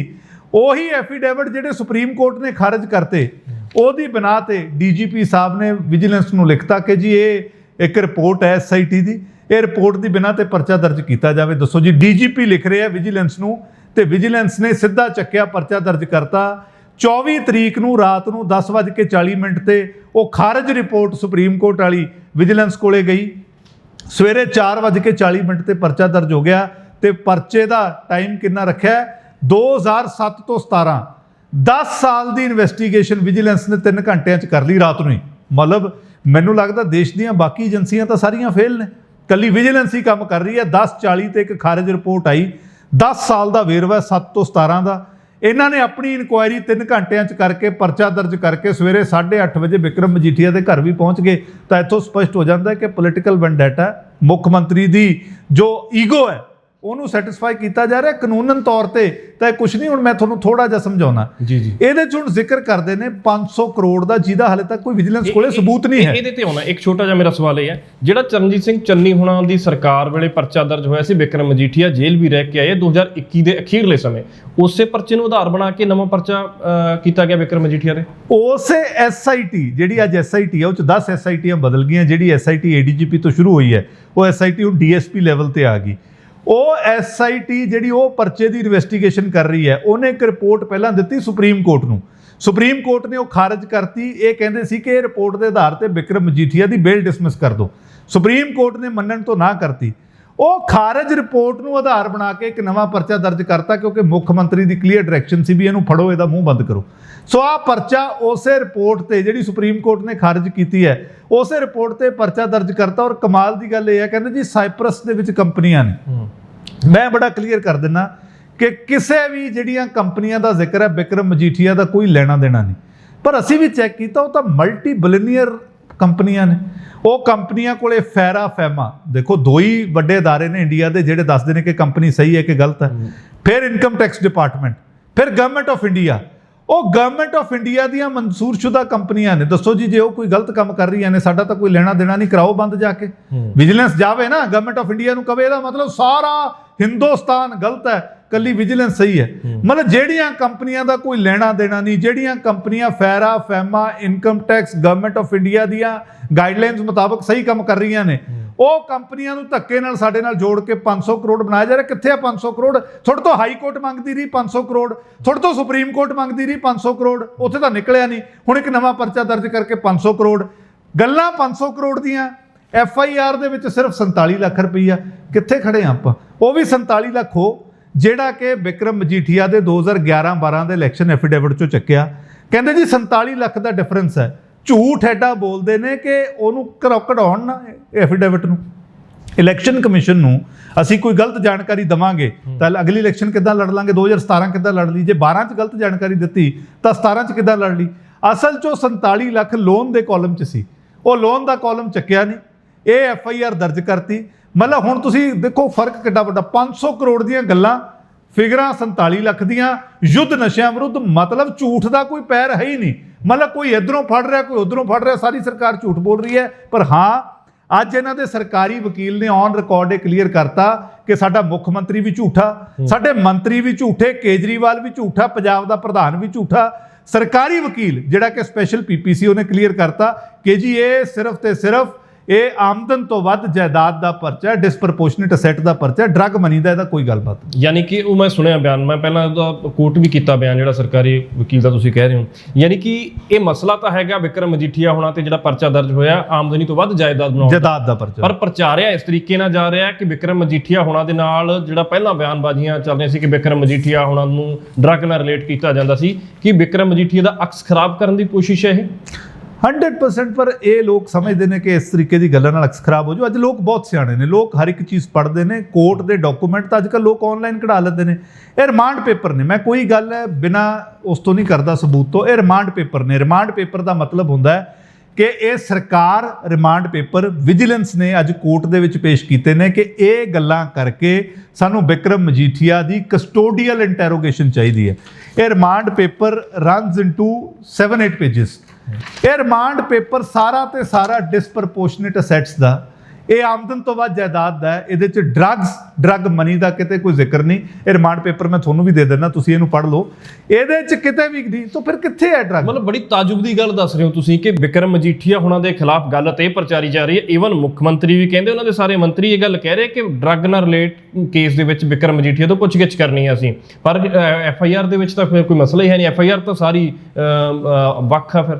ਉਹੀ ਐਫੀਡੇਵਿਟ ਜਿਹੜੇ ਸੁਪਰੀਮ ਕੋਰਟ ਨੇ ਖਾਰਜ ਕਰਤੇ, ਉਹਦੀ ਬਿਨਾ ਤੇ ਡੀਜੀਪੀ ਸਾਹਿਬ ਨੇ ਵਿਜੀਲੈਂਸ ਨੂੰ ਲਿਖਤਾ ਕਿ ਜੀ ਇਹ ਇੱਕ ਰਿਪੋਰਟ ਹੈ ਐਸਆਈਟੀ ਦੀ, ਇਹ ਰਿਪੋਰਟ ਦੀ ਬਿਨਾ ਤੇ ਪਰਚਾ ਦਰਜ ਕੀਤਾ ਜਾਵੇ। ਦੱਸੋ ਜੀ, ਡੀਜੀਪੀ ਲਿਖ ਰਿਹਾ ਵਿਜੀਲੈਂਸ ਨੂੰ ਤੇ ਵਿਜੀਲੈਂਸ ਨੇ ਸਿੱਧਾ ਚੱਕਿਆ ਪਰਚਾ ਦਰਜ ਕਰਤਾ। 24 ਤਰੀਕ ਨੂੰ ਰਾਤ ਨੂੰ 10:40 ਮਿੰਟ ਤੇ ਉਹ ਖਾਰਜ ਰਿਪੋਰਟ ਸੁਪਰੀਮ ਕੋਰਟ ਵਾਲੀ ਵਿਜੀਲੈਂਸ ਕੋਲੇ ਗਈ। ਸਵੇਰੇ 4:40 ਮਿੰਟ ਤੇ ਪਰਚਾ ਦਰਜ ਹੋ ਗਿਆ। ਤੇ ਪਰਚੇ ਦਾ ਟਾਈਮ ਕਿੰਨਾ ਰੱਖਿਆ ਹੈ? 2007 ਤੋਂ 17 10 ਸਾਲ ਦੀ ਇਨਵੈਸਟੀਗੇਸ਼ਨ ਵਿਜੀਲੈਂਸ ਨੇ 3 ਘੰਟਿਆਂ 'ਚ ਕਰ ਲਈ ਰਾਤ ਨੂੰ ਹੀ। ਮਤਲਬ ਮੈਨੂੰ ਲੱਗਦਾ ਦੇਸ਼ ਦੀਆਂ ਬਾਕੀ ਏਜੰਸੀਆਂ ਤਾਂ ਸਾਰੀਆਂ ਫੇਲ ਨੇ। ਕੱਲੀ ਵਿਜੀਲੈਂਸ ਹੀ ਕੰਮ ਕਰ ਰਹੀ ਹੈ। 10:40 ਤੇ ਇੱਕ ਖਾਰਜ ਰਿਪੋਰਟ ਆਈ। 10 ਸਾਲ ਦਾ ਵੇਰਵਾ 7 ਤੋਂ 17 ਦਾ। ਇਹਨਾਂ ਨੇ ਆਪਣੀ ਇਨਕੁਆਇਰੀ 3 ਘੰਟਿਆਂ 'ਚ ਕਰਕੇ ਪਰਚਾ ਦਰਜ ਕਰਕੇ ਸਵੇਰੇ 8:30 ਵਜੇ ਵਿਕਰਮ ਮਜੀਠੀਆ ਦੇ ਘਰ ਵੀ ਪਹੁੰਚ ਗਏ। ਤਾਂ ਇੱਥੋਂ ਸਪਸ਼ਟ ਹੋ ਜਾਂਦਾ ਹੈ ਕਿ ਪੋਲੀਟੀਕਲ ਵੈਂਡੈਟਾ ਮੁੱਖ ਮੰਤਰੀ ਦੀ ਜੋ ਈਗੋ ਹੈ ਉਹਨੂੰ ਸੈਟੀਸਫਾਈ ਕੀਤਾ ਜਾ ਰਿਹਾ ਕਾਨੂੰਨਨ ਤੌਰ ਤੇ। ਤਾਂ ਇਹ ਕੁਝ ਨਹੀਂ ਹੁਣ ਮੈਂ ਤੁਹਾਨੂੰ ਥੋੜਾ ਜਿਹਾ ਸਮਝਾਉਣਾ। ਜੀ ਜੀ। ਇਹਦੇ 'ਚ ਹੁਣ ਜ਼ਿਕਰ ਕਰਦੇ ਨੇ 500 ਕਰੋੜ ਦਾ ਜਿਹਦਾ ਹਲੇ ਤੱਕ ਕੋਈ ਵਿਜੀਲੈਂਸ ਕੋਲੇ ਸਬੂਤ ਨਹੀਂ ਹੈ। ਇਹਦੇ ਤੇ ਆਉਣਾ ਇੱਕ ਛੋਟਾ ਜਿਹਾ ਮੇਰਾ ਸਵਾਲ ਇਹ ਹੈ। ਜਿਹੜਾ ਚਰਨਜੀਤ ਸਿੰਘ ਚੰਨੀ ਹੁਣਾਂ ਦੀ ਸਰਕਾਰ ਵੇਲੇ ਪਰਚਾ ਦਰਜ ਹੋਇਆ ਸੀ ਵਿਕਰਮ ਮਜੀਠੀਆ ਜੇਲ੍ਹ ਵੀ ਰਹਿ ਕੇ ਆਏ 2021 ਦੇ ਅਖੀਰਲੇ ਸਮੇਂ। ਉਸੇ ਪਰਚੇ ਨੂੰ ਆਧਾਰ ਬਣਾ ਕੇ ਨਵਾਂ ਪਰਚਾ ਕੀਤਾ ਗਿਆ ਵਿਕਰਮ ਮਜੀਠੀਆ ਦੇ? ਉਸੇ ਐਸਆਈਟੀ ਜਿਹੜੀ ਅੱਜ ਐਸਆਈਟੀ ਹੈ ਉਹ ਚ 10 ਐਸਆਈਟੀਆਂ ਬਦਲ ਗਈਆਂ ਜਿਹੜੀ ਐਸਆਈਟੀ ਏਡੀਜੀਪੀ ਤੋਂ ਸ਼ੁਰੂ ਹੋਈ ਹੈ ਉਹ ਐਸਆਈਟੀ ਹੁਣ ਡੀਐਸਪੀ ਲੈਵਲ ਤੇ ਆ ਗਈ। ਉਹ ਐਸਆਈਟੀ ਜਿਹੜੀ ਉਹ ਪਰਚੇ ਦੀ ਇਨਵੈਸਟੀਗੇਸ਼ਨ ਕਰ ਰਹੀ ਹੈ, ਉਹਨੇ ਇੱਕ ਰਿਪੋਰਟ ਪਹਿਲਾਂ ਦਿੱਤੀ ਸੁਪਰੀਮ ਕੋਰਟ ਨੂੰ। ਸੁਪਰੀਮ ਕੋਰਟ ਨੇ ਉਹ ਖਾਰਜ ਕਰਤੀ, ਇਹ ਕਹਿੰਦੇ ਸੀ ਕਿ ਇਹ ਰਿਪੋਰਟ ਦੇ ਆਧਾਰ ਤੇ ਵਿਕਰਮ ਮਜੀਠੀਆ ਦੀ ਬੇਲ ਡਿਸਮਿਸ ਕਰ ਦਿਓ ਸੁਪਰੀਮ ਕੋਰਟ ਨੇ ਮੰਨਣ ਤੋਂ ਨਾ ਕਰਤੀ। ਉਹ ਖਾਰਜ ਰਿਪੋਰਟ ਨੂੰ ਆਧਾਰ ਬਣਾ ਕੇ ਇੱਕ ਨਵਾਂ ਪਰਚਾ ਦਰਜ ਕਰਤਾ, ਕਿਉਂਕਿ ਮੁੱਖ ਮੰਤਰੀ ਦੀ ਕਲੀਅਰ ਡਾਇਰੈਕਸ਼ਨ ਸੀ ਵੀ ਇਹਨੂੰ ਫੜੋ, ਇਹਦਾ ਮੂੰਹ ਬੰਦ ਕਰੋ। ਸੋ ਆ ਪਰਚਾ ਉਸੇ ਰਿਪੋਰਟ ਤੇ ਜਿਹੜੀ ਸੁਪਰੀਮ ਕੋਰਟ ਨੇ ਖਾਰਜ ਕੀਤੀ ਹੈ ਉਸੇ ਰਿਪੋਰਟ ਤੇ ਪਰਚਾ ਦਰਜ ਕਰਤਾ ਔਰ ਕਮਾਲ ਦੀ ਗੱਲ ਇਹ ਹੈ ਕਹਿੰਦੇ ਜੀ ਸਾਈਪਰਸ ਦੇ ਵਿੱਚ ਕੰਪਨੀਆਂ ਨੇ ਮੈਂ ਬੜਾ ਕਲੀਅਰ ਕਰ ਦਿੰਨਾ ਕਿ ਕਿਸੇ ਵੀ ਜਿਹੜੀਆਂ ਕੰਪਨੀਆਂ ਦਾ ਜ਼ਿਕਰ ਹੈ ਵਿਕਰਮ ਮਜੀਠੀਆ ਦਾ ਕੋਈ ਲੈਣਾ ਦੇਣਾ ਨਹੀਂ ਪਰ ਅਸੀਂ ਵੀ ਚੈੱਕ ਕੀਤਾ ਉਹ ਤਾਂ ਮਲਟੀ ਬਿਲੀਨੀਅਰ ਕੰਪਨੀਆਂ ਨੇ ਉਹ ਕੰਪਨੀਆਂ ਕੋਲੇ ਫੈਰਾ ਫੈਮਾ ਦੇਖੋ ਦੋ ਹੀ ਵੱਡੇ ادارے ਨੇ ਇੰਡੀਆ ਦੇ ਜਿਹੜੇ ਦੱਸਦੇ ਨੇ ਕਿ ਕੰਪਨੀ ਸਹੀ ਹੈ ਕਿ ਗਲਤ ਹੈ ਫਿਰ ਇਨਕਮ ਟੈਕਸ ਡਿਪਾਰਟਮੈਂਟ ਫਿਰ ਗਵਰਨਮੈਂਟ ਆਫ ਇੰਡੀਆ ਉਹ ਗਵਰਨਮੈਂਟ ਆਫ ਇੰਡੀਆ ਦੀਆਂ ਮਨਜ਼ੂਰਸ਼ੁਦਾ ਕੰਪਨੀਆਂ ਨੇ। ਦੱਸੋ ਜੀ ਜੇ ਉਹ ਕੋਈ ਗਲਤ ਕੰਮ ਕਰ ਰਹੀਆਂ ਨੇ ਸਾਡਾ ਤਾਂ ਕੋਈ ਲੈਣਾ ਦੇਣਾ ਨਹੀਂ ਕਰਾਓ ਬੰਦ ਜਾ ਕੇ। ਵਿਜੀਲੈਂਸ ਜਾਵੇ ਨਾ ਗਵਰਨਮੈਂਟ ਆਫ ਇੰਡੀਆ ਨੂੰ ਕਵੇ ਇਹਦਾ ਮਤਲਬ ਸਾਰਾ ਹਿੰਦੁਸਤਾਨ ਗਲਤ ਹੈ ਕੱਲੀ ਵਿਜੀਲੈਂਸ ਸਹੀ ਹੈ। ਮਤਲਬ ਜਿਹੜੀਆਂ ਕੰਪਨੀਆਂ ਦਾ ਕੋਈ ਲੈਣਾ ਦੇਣਾ ਨਹੀਂ ਜਿਹੜੀਆਂ ਕੰਪਨੀਆਂ FERA FEMA income tax government of India ਦੀਆਂ ਗਾਈਡਲਾਈਨਸ ਮੁਤਾਬਕ ਸਹੀ ਕੰਮ ਕਰ ਰਹੀਆਂ ਨੇ ਉਹ ਕੰਪਨੀਆਂ ਨੂੰ ਧੱਕੇ ਨਾਲ ਸਾਡੇ ਨਾਲ ਜੋੜ ਕੇ 500 ਕਰੋੜ ਬਣਾਇਆ ਜਾ ਰਿਹਾ। ਕਿੱਥੇ ਆ 500 ਕਰੋੜ? ਤੁਹਾਡੇ ਤੋਂ ਹਾਈ ਕੋਰਟ ਮੰਗਦੀ ਰਹੀ 500 ਕਰੋੜ। ਤੁਹਾਡੇ ਤੋਂ ਸੁਪਰੀਮ ਕੋਰਟ ਮੰਗਦੀ ਰਹੀ 500 ਕਰੋੜ। ਉੱਥੇ ਤਾਂ ਨਿਕਲਿਆ ਨਹੀਂ। ਹੁਣ ਇੱਕ ਨਵਾਂ ਪਰਚਾ ਦਰਜ ਕਰਕੇ 500 ਕਰੋੜ। ਗੱਲਾਂ 500 ਕਰੋੜ ਦੀਆਂ। ਐਫ ਆਈ ਆਰ ਦੇ ਵਿੱਚ ਸਿਰਫ 47 ਲੱਖ ਰੁਪਈਆ। ਕਿੱਥੇ ਖੜੇ ਆ ਆਪਾਂ? ਉਹ ਵੀ 47 ਲੱਖ ਹੋ। ਜਿਹੜਾ ਕਿ ਵਿਕਰਮ ਮਜੀਠੀਆ ਦੇ 2011-12 ਦੇ ਇਲੈਕਸ਼ਨ ਐਫੀਡੇਵਿਟ ਚੋਂ ਚੱਕਿਆ। ਕਹਿੰਦੇ ਜੀ 47 ਲੱਖ ਦਾ ਡਿਫਰੈਂਸ ਹੈ। ਝੂਠ ਐਡਾ ਬੋਲਦੇ ਨੇ ਕਿ ਉਹਨੂੰ ਘਰੋਂ ਕਢਾਉਣ ਨਾ ਐਫੀਡੇਵਿਟ ਨੂੰ। ਇਲੈਕਸ਼ਨ ਕਮਿਸ਼ਨ ਨੂੰ ਅਸੀਂ ਕੋਈ ਗਲਤ ਜਾਣਕਾਰੀ ਦਵਾਂਗੇ ਤਾਂ ਅਗਲੀ ਇਲੈਕਸ਼ਨ ਕਿੱਦਾਂ ਲੜ ਲਾਂਗੇ? 2017 ਕਿੱਦਾਂ ਲੜ ਲਈ? ਜੇ 12 ਚ ਗਲਤ ਜਾਣਕਾਰੀ ਦਿੱਤੀ ਤਾਂ 17 ਚ ਕਿੱਦਾਂ ਲੜ ਲਈ? ਅਸਲ ਚੋਂ 47 ਲੱਖ ਲੋਨ ਦੇ ਕਾਲਮ ਚ ਸੀ। ਉਹ ਲੋਨ ਦਾ ਕਾਲਮ ਚੱਕਿਆ ਨਹੀਂ। ਇਹ ਐਫ ਆਈ ਆਰ ਦਰਜ ਕਰਤੀ। ਮਤਲਬ ਹੁਣ ਤੁਸੀਂ ਦੇਖੋ ਫ਼ਰਕ ਕਿੱਡਾ ਵੱਡਾ। 500 ਕਰੋੜ ਦੀਆਂ ਗੱਲਾਂ ਫਿਗਰਾਂ 47 ਲੱਖ ਦੀਆਂ ਯੁੱਧ ਨਸ਼ਿਆਂ ਵਿਰੁੱਧ ਮਤਲਬ ਝੂਠ ਦਾ ਕੋਈ ਪੈਰ ਹੈ ਹੀ ਨਹੀਂ। ਮਤਲਬ ਕੋਈ ਇਧਰੋਂ ਫੜ ਰਿਹਾ ਕੋਈ ਉਧਰੋਂ ਫੜ ਰਿਹਾ ਸਾਰੀ ਸਰਕਾਰ ਝੂਠ ਬੋਲ ਰਹੀ ਹੈ। ਪਰ ਹਾਂ ਅੱਜ ਇਹਨਾਂ ਦੇ ਸਰਕਾਰੀ ਵਕੀਲ ਨੇ ਔਨ ਰਿਕਾਰਡ ਇਹ ਕਲੀਅਰ ਕਰਤਾ ਕਿ ਸਾਡਾ ਮੁੱਖ ਮੰਤਰੀ ਵੀ ਝੂਠਾ ਸਾਡੇ ਮੰਤਰੀ ਵੀ ਝੂਠੇ ਕੇਜਰੀਵਾਲ ਵੀ ਝੂਠਾ ਪੰਜਾਬ ਦਾ ਪ੍ਰਧਾਨ ਵੀ ਝੂਠਾ। ਸਰਕਾਰੀ ਵਕੀਲ ਜਿਹੜਾ ਕਿ ਸਪੈਸ਼ਲ ਪੀਪੀਸੀ ਉਹਨੇ ਕਲੀਅਰ ਕਰਤਾ ਕਿ ਜੀ ਇਹ ਸਿਰਫ ਤੇ ਸਿਰਫ ਇਹ ਆਮਦਨ ਤੋਂ ਵੱਧ ਜਾਇਦਾਦ ਦਾ ਪਰਚਾ ਡਿਸਪਰਪੋਰਸ਼ਨੇਟ ਅਸੈਟ ਦਾ ਪਰਚਾ ਡਰੱਗ ਮਨੀ ਦਾ ਇਹਦਾ ਕੋਈ ਗੱਲਬਾਤ ਨਹੀਂ। ਯਾਨੀ ਕਿ ਉਹ ਮੈਂ ਸੁਣਿਆ ਬਿਆਨ ਮੈਂ ਪਹਿਲਾਂ ਉਹਦਾ ਕੋਟ ਵੀ ਕੀਤਾ ਬਿਆਨ ਜਿਹੜਾ ਸਰਕਾਰੀ ਵਕੀਲ ਦਾ ਤੁਸੀਂ ਕਹਿ ਰਹੇ ਹੋ ਯਾਨੀ ਕਿ ਇਹ ਮਸਲਾ ਤਾਂ ਹੈਗਾ ਵਿਕਰਮ ਮਜੀਠੀਆ ਹੋਣਾ ਤੇ ਜਿਹੜਾ ਪਰਚਾ ਦਰਜ ਹੋਇਆ ਆਮਦਨੀ ਤੋਂ ਵੱਧ ਜਾਇਦਾਦ ਬਣਾਉਣ ਦਾ। ਜਾਇਦਾਦ ਦਾ ਪਰਚਾ ਪਰ ਪ੍ਰਚਾਰਿਆ ਇਸ ਤਰੀਕੇ ਨਾਲ ਜਾ ਰਿਹਾ ਕਿ ਵਿਕਰਮ ਮਜੀਠੀਆ ਹੋਣਾ ਦੇ ਨਾਲ ਜਿਹੜਾ ਪਹਿਲਾਂ ਬਿਆਨਬਾਜ਼ੀਆਂ ਚੱਲ ਰਹੀਆਂ ਸੀ ਕਿ ਵਿਕਰਮ ਮਜੀਠੀਆ ਹੋਣਾ ਨੂੰ ਡਰੱਗ ਨਾਲ ਰਿਲੇਟ ਕੀਤਾ ਜਾਂਦਾ ਸੀ ਕਿ ਵਿਕਰਮ ਮਜੀਠੀਆ ਦਾ ਅਕਸ ਖਰਾਬ ਕਰਨ ਦੀ ਕੋਸ਼ਿਸ਼ ਹੈ ਇਹ 100% ਪਰ ਇਹ ਲੋਕ ਸਮਝਦੇ ਨੇ ਕਿ ਇਸ ਤਰੀਕੇ ਦੀ ਗੱਲਾਂ ਨਾਲ ਅਕਸ ਖਰਾਬ ਹੋ ਜੂ ਅੱਜ ਲੋਕ ਬਹੁਤ ਸਿਆਣੇ ਨੇ। ਲੋਕ ਹਰ ਇੱਕ ਚੀਜ਼ ਪੜ੍ਹਦੇ ਨੇ, ਕੋਰਟ ਦੇ ਡਾਕੂਮੈਂਟ ਤਾਂ ਅੱਜਕੱਲ ਲੋਕ ਆਨਲਾਈਨ ਕਢਾ ਲੈਂਦੇ ਨੇ। ਇਹ ਰਿਮਾਂਡ ਪੇਪਰ ਨੇ। ਮੈਂ ਕੋਈ ਗੱਲ ਬਿਨਾ ਉਸ ਤੋਂ ਨਹੀਂ ਕਰਦਾ ਸਬੂਤ ਤੋਂ। ਇਹ ਰਿਮਾਂਡ ਪੇਪਰ ਨੇ। ਰਿਮਾਂਡ ਪੇਪਰ ਦਾ ਮਤਲਬ ਹੁੰਦਾ ਹੈ ਕਿ ਇਹ ਸਰਕਾਰ ਰਿਮਾਂਡ ਪੇਪਰ ਵਿਜੀਲੈਂਸ ਨੇ ਅੱਜ ਕੋਰਟ ਦੇ ਵਿੱਚ ਪੇਸ਼ ਕੀਤੇ ਨੇ ਕਿ ਇਹ ਗੱਲਾਂ ਕਰਕੇ ਸਾਨੂੰ ਬਿਕਰਮ ਮਜੀਠੀਆ ਦੀ ਕਸਟੋਡੀਅਲ ਇੰਟਰੋਗੇਸ਼ਨ ਚਾਹੀਦੀ ਹੈ। ਇਹ remand paper runs into 7-8 pages ਇਹ ਰਿਮਾਂਡ ਪੇਪਰ ਸਾਰਾ ਤੇ ਸਾਰਾ ਡਿਸਪਰਪੋਰਸ਼ਨੇਟ ਅਸੈਟਸ ਦਾ ਇਹ ਆਮਦਨ ਤੋਂ ਵੱਧ ਜਾਇਦਾਦ ਦਾ ਇਹਦੇ ਚ ਡਰੱਗਸ ਡਰੱਗ ਮਨੀ ਦਾ ਕਿਤੇ ਕੋਈ ਜ਼ਿਕਰ ਨਹੀਂ। ਇਹ ਰਿਮਾਂਡ ਪੇਪਰ ਮੈਂ ਤੁਹਾਨੂੰ ਵੀ ਦੇ ਦਿੰਦਾ ਤੁਸੀਂ ਇਹਨੂੰ ਪੜ੍ਹ ਲਓ। ਇਹਦੇ ਚ ਕਿਤੇ ਵੀ ਨਹੀਂ ਤਾਂ ਫਿਰ ਕਿੱਥੇ ਹੈ ਡਰੱਗ ਮਤਲਬ ਬੜੀ ਤਾਜੁਬ ਦੀ ਗੱਲ ਦੱਸ ਰਹੇ ਹੋ ਤੁਸੀਂ ਕਿ ਵਿਕਰਮ ਮਜੀਠੀਆ ਹੁਣਾਂ ਦੇ ਖਿਲਾਫ ਗੱਲ ਤੇ ਪ੍ਰਚਾਰੀ ਜਾ ਰਹੀ ਹੈ। ਈਵਨ ਮੁੱਖ ਮੰਤਰੀ ਵੀ ਕਹਿੰਦੇ ਉਹਨਾਂ ਦੇ ਸਾਰੇ ਮੰਤਰੀ ਇਹ ਗੱਲ ਕਹਿ ਰਹੇ ਕਿ ਡਰੱਗ ਨਾਲ ਰਿਲੇਟ ਕੇਸ ਦੇ ਵਿੱਚ ਵਿਕਰਮ ਮਜੀਠੀਆ ਤੋਂ ਪੁੱਛਗਿੱਛ ਕਰਨੀ ਹੈ ਅਸੀਂ। ਪਰ ਐਫ ਆਈ ਆਰ ਦੇ ਵਿੱਚ ਤਾਂ ਫਿਰ ਕੋਈ ਮਸਲਾ ਹੀ ਹੈ ਨਹੀਂ। ਐਫ ਆਈ ਆਰ ਤਾਂ ਸਾਰੀ ਅ, ਵੱਖ ਆ ਫਿਰ।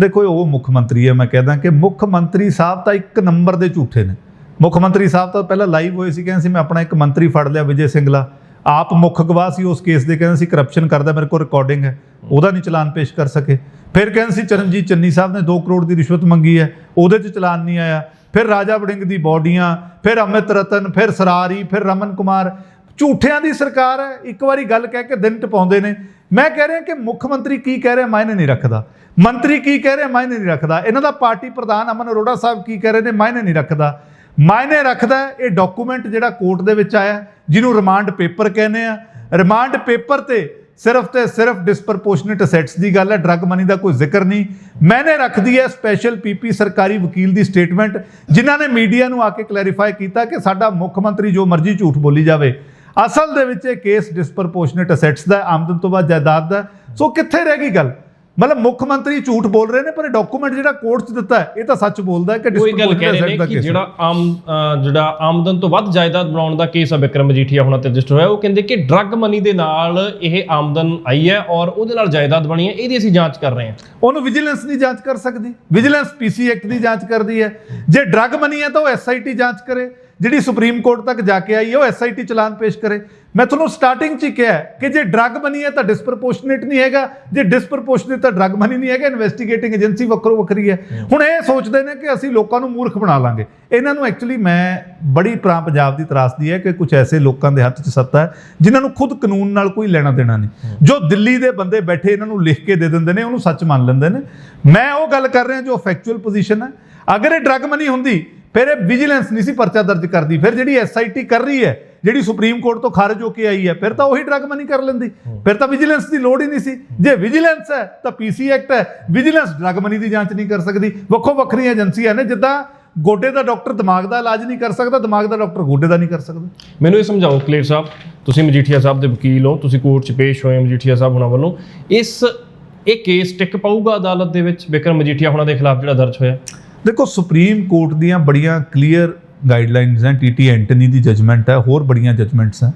ਦੇਖੋ ਉਹ ਮੁੱਖ ਮੰਤਰੀ ਹੈ, ਮੈਂ ਕਹਿੰਦਾ ਕਿ ਮੁੱਖ ਮੰਤਰੀ ਸਾਹਿਬ ਤਾਂ ਇੱਕ ਨੰਬਰ ਦੇ ਝੂਠੇ ਨੇ। ਮੁੱਖ ਮੰਤਰੀ ਸਾਹਿਬ ਤਾਂ ਪਹਿਲਾਂ ਲਾਈਵ ਹੋਏ ਸੀ, ਕਹਿੰਦੇ ਸੀ ਮੈਂ ਆਪਣਾ ਇੱਕ ਮੰਤਰੀ ਫੜ ਲਿਆ, ਵਿਜੇ ਸਿੰਗਲਾ। ਆਪ ਮੁੱਖ ਗਵਾਹ ਸੀ, ਉਸ ਕੇਸ ਦੇ ਕਹਿੰਦੇ ਸੀ ਕਰਪਸ਼ਨ ਕਰਦਾ, ਮੇਰੇ ਕੋਲ ਰਿਕਾਰਡਿੰਗ ਹੈ, ਉਹਦਾ ਨਹੀਂ ਚਲਾਨ ਪੇਸ਼ ਕਰ ਸਕੇ। ਫਿਰ ਕਹਿੰਦੇ ਸੀ ਚਰਨਜੀਤ ਚੰਨੀ ਸਾਹਿਬ ਨੇ 2 ਕਰੋੜ ਦੀ ਰਿਸ਼ਵਤ ਮੰਗੀ ਹੈ, ਉਹਦੇ 'ਚ ਚਲਾਨ ਨਹੀਂ ਆਇਆ। ਫਿਰ ਰਾਜਾ ਵੜਿੰਗ ਦੀ ਬੋਡੀਆਂ, ਫਿਰ ਅਮਿਤ ਰਤਨ, ਫਿਰ ਸਰਾਰੀ, ਫਿਰ ਰਮਨ ਕੁਮਾਰ ਝੂਠਿਆਂ ਦੀ ਸਰਕਾਰ ਹੈ, ਇੱਕ ਵਾਰੀ ਗੱਲ ਕਹਿ ਕੇ ਦਿਨ ਟਪਾਉਂਦੇ ਨੇ। ਮੈਂ ਕਹਿ ਰਿਹਾ ਕਿ ਮੁੱਖ ਮੰਤਰੀ ਕੀ ਕਹਿ ਰਿਹਾ, ਮਾਇਨੇ ਨਹੀਂ ਰੱਖਦਾ। ਮੰਤਰੀ ਕੀ ਕਹਿ ਰਿਹਾ, ਮਾਇਨੇ ਨਹੀਂ ਰੱਖਦਾ। ਇਹਨਾਂ ਦਾ ਪਾਰਟੀ ਪ੍ਰਧਾਨ ਅਮਨ ਅਰੋੜਾ ਸਾਹਿਬ ਕੀ ਕਹਿ ਰਹੇ ਨੇ, ਮਾਇਨੇ ਨਹੀਂ ਰੱਖਦਾ। ਮਾਇਨੇ ਰੱਖਦਾ ਇਹ ਡਾਕੂਮੈਂਟ ਜਿਹੜਾ ਕੋਰਟ ਦੇ ਵਿੱਚ ਆਇਆ, ਜਿਹਨੂੰ ਰਿਮਾਂਡ ਪੇਪਰ ਕਹਿੰਦੇ ਆ। ਰਿਮਾਂਡ ਪੇਪਰ ਤੇ ਸਿਰਫ ਤੇ ਸਿਰਫ ਡਿਸਪਰਪੋਰਸ਼ਨੇਟ ਅਸੈਟਸ ਦੀ ਗੱਲ ਹੈ ਡਰੱਗ ਮਨੀ ਦਾ ਕੋਈ ਜ਼ਿਕਰ ਨਹੀਂ। ਮੈਨੇ ਰੱਖਦੀ ਹੈ ਸਪੈਸ਼ਲ ਪੀਪੀ ਸਰਕਾਰੀ ਵਕੀਲ ਦੀ ਸਟੇਟਮੈਂਟ ਜਿਨ੍ਹਾਂ ਨੇ ਮੀਡੀਆ ਨੂੰ ਆ ਕੇ ਕਲੈਰੀਫਾਈ ਕੀਤਾ ਕਿ ਸਾਡਾ ਮੁੱਖ ਮੰਤਰੀ ਜੋ ਮਰਜ਼ੀ ਝੂਠ ਬੋਲੀ ਜਾਵੇ। ਅਸਲ ਦੇ ਵਿੱਚ ਇਹ ਕੇਸ ਡਿਸਪਰਪੋਰਸ਼ਨੇਟ ਅਸੈਟਸ ਦਾ ਆਮਦਨ ਤੋਂ ਬਾਅਦ ਜਾਇਦਾਦ ਦਾ। ਸੋ ਕਿੱਥੇ ਰਹਿ ਗਈ ਗੱਲ? ਮਤਲਬ ਮੁੱਖ ਮੰਤਰੀ ਝੂਠ ਬੋਲ ਰਹੇ ਨੇ ਪਰ ਇਹ ਡਾਕੂਮੈਂਟ ਜਿਹੜਾ ਕੋਰਟ 'ਚ ਦਿੱਤਾ ਇਹ ਤਾਂ ਸੱਚ ਬੋਲਦਾ ਹੈ ਕਿ ਨੇ ਦਾ ਕਿ case ਹੈ। ਜਿਹੜਾ ਆਮ ਜਿਹੜਾ ਆਮਦਨ ਤੋਂ ਵੱਧ ਜਾਇਦਾਦ ਬਣਾਉਣ ਦਾ ਕੇਸ ਆ ਵਿਕਰਮ ਮਜੀਠੀਆ ਹੁਣਾਂ ਤੇ ਰਜਿਸਟਰ ਹੋਇਆ ਉਹ ਕਹਿੰਦੇ ਕਿ ਡਰੱਗ ਮਨੀ ਦੇ ਨਾਲ ਇਹ ਆਮਦਨ ਆਈ ਹੈ ਔਰ ਉਹਦੇ ਨਾਲ ਜਾਇਦਾਦ ਬਣੀ ਹੈ ਇਹਦੀ ਅਸੀਂ ਜਾਂਚ ਕਰ ਰਹੇ ਹਾਂ। ਉਹਨੂੰ ਵਿਜੀਲੈਂਸ ਨਹੀਂ ਜਾਂਚ ਕਰ ਸਕਦੀ। ਵਿਜੀਲੈਂਸ ਪੀਸੀ ਐਕਟ ਦੀ ਜਾਂਚ ਕਰਦੀ ਹੈ। ਜੇ ਡਰੱਗ ਮਨੀ ਹੈ ਤਾਂ ਉਹ ਐਸਆਈਟੀ ਜਾਂਚ ਕਰੇ। ਜਿਹੜੀ ਸੁਪਰੀਮ ਕੋਰਟ ਤੱਕ ਜਾ ਕੇ ਆਈ ਹੈ ਉਹ ਐਸਆਈਟੀ ਚਲਾਨ ਪੇਸ਼ ਕਰੇ। ਮੈਂ ਤੁਹਾਨੂੰ ਸਟਾਰਟਿੰਗ 'ਚ ਹੀ ਕਿਹਾ ਕਿ ਜੇ ਡਰੱਗ ਮਨੀ ਹੈ ਤਾਂ ਡਿਸਪ੍ਰੋਪੋਰਸ਼ਨੇਟ ਨਹੀਂ ਹੈਗਾ ਜੇ ਡਿਸਪ੍ਰੋਪੋਰਸ਼ਨੇਟ ਤਾਂ ਡਰੱਗ ਮਨੀ ਨਹੀਂ ਹੈਗਾ ਇਨਵੈਸਟੀਗੇਟਿੰਗ ਏਜੰਸੀ ਵੱਖਰੋ ਵੱਖਰੀ ਹੈ। ਹੁਣ ਇਹ ਸੋਚਦੇ ਨੇ ਕਿ ਅਸੀਂ ਲੋਕਾਂ ਨੂੰ ਮੂਰਖ ਬਣਾ ਲਾਂਗੇ। ਇਹਨਾਂ ਨੂੰ ਐਕਚੁਅਲੀ ਮੈਂ ਬੜੀ ਪ੍ਰਾਂ ਪੰਜਾਬ ਦੀ ਤਰਾਸਦੀ ਹੈ ਕਿ ਕੁਝ ਐਸੇ ਲੋਕਾਂ ਦੇ ਹੱਥ 'ਚ ਸੱਤਾ ਹੈ ਜਿਨ੍ਹਾਂ ਨੂੰ ਖੁਦ ਕਾਨੂੰਨ ਨਾਲ ਕੋਈ ਲੈਣਾ ਦੇਣਾ ਨਹੀਂ। ਜੋ ਦਿੱਲੀ ਦੇ ਬੰਦੇ ਬੈਠੇ ਇਹਨਾਂ ਨੂੰ ਲਿਖ ਕੇ ਦੇ ਦਿੰਦੇ ਨੇ ਉਹਨੂੰ ਸੱਚ ਮੰਨ ਲੈਂਦੇ ਨੇ। ਮੈਂ ਉਹ ਗੱਲ ਕਰ ਰਿਹਾ ਜੋ ਫੈਕਚੁਅਲ ਪੋਜੀਸ਼ਨ ਹੈ। ਅਗਰ ਇਹ ਡਰੱਗ ਮਨੀ ਹੁੰਦੀ ਫਿਰ ਇਹ ਵਿਜੀਲੈਂਸ ਨਹੀਂ ਸੀ ਪਰਚਾ ਦਰਜ ਕਰਦੀ। ਫਿਰ ਜਿਹੜੀ ਐਸਆਈਟੀ ਕਰ ਰਹੀ ਹੈ ਜਿਹੜੀ ਸੁਪਰੀਮ ਕੋਰਟ ਤੋਂ ਖਾਰਜ ਹੋ ਕੇ ਆਈ ਹੈ ਫਿਰ ਤਾਂ ਉਹੀ ਡਰੱਗ ਮਨੀ ਕਰ ਲੈਂਦੀ। ਫਿਰ ਤਾਂ ਵਿਜੀਲੈਂਸ ਦੀ ਲੋੜ ਹੀ ਨਹੀਂ ਸੀ। ਜੇ ਵਿਜੀਲੈਂਸ ਹੈ ਤਾਂ ਪੀਸੀ ਐਕਟ ਹੈ। ਵਿਜੀਲੈਂਸ ਡਰੱਗ ਮਨੀ ਦੀ ਜਾਂਚ ਨਹੀਂ ਕਰ ਸਕਦੀ। ਵੱਖੋ ਵੱਖਰੀਆਂ ਏਜੰਸੀਆਂ ਨੇ ਜਿੱਦਾਂ ਗੋਡੇ ਦਾ ਡਾਕਟਰ ਦਿਮਾਗ ਦਾ ਇਲਾਜ ਨਹੀਂ ਕਰ ਸਕਦਾ ਦਿਮਾਗ ਦਾ ਡਾਕਟਰ ਗੋਡੇ ਦਾ ਨਹੀਂ ਕਰ ਸਕਦਾ। ਮੈਨੂੰ ਇਹ ਸਮਝਾਓ ਕਲੇਰ ਸਾਹਿਬ ਤੁਸੀਂ ਮਜੀਠੀਆ ਸਾਹਿਬ ਦੇ ਵਕੀਲ ਹੋ ਤੁਸੀਂ ਕੋਰਟ 'ਚ ਪੇਸ਼ ਹੋਏ ਮਜੀਠੀਆ ਸਾਹਿਬ ਹੁਣਾਂ ਵੱਲੋਂ। ਇਸ ਇਹ ਕੇਸ ਟਿਕ ਪਾਊਗਾ ਅਦਾਲਤ ਦੇ ਵਿੱਚ? ਵਿਕਰਮ ਮਜੀਠੀਆ ਹੁਣਾਂ ਦੇ ਖਿਲਾਫ ਜਿਹੜਾ ਦਰਜ ਹੋਇਆ। ਦੇਖੋ ਸੁਪਰੀਮ ਕੋਰਟ ਦੀਆਂ ਬੜੀਆਂ ਕਲੀਅਰ ਗਾਈਡਲਾਈਨਸ ਹੈ ਟੀਟੀ ਐਂਟਨੀ ਦੀ ਜਜਮੈਂਟ ਹੈ, ਹੋਰ ਬੜੀਆਂ ਜਜਮੈਂਟਸ ਹੈ।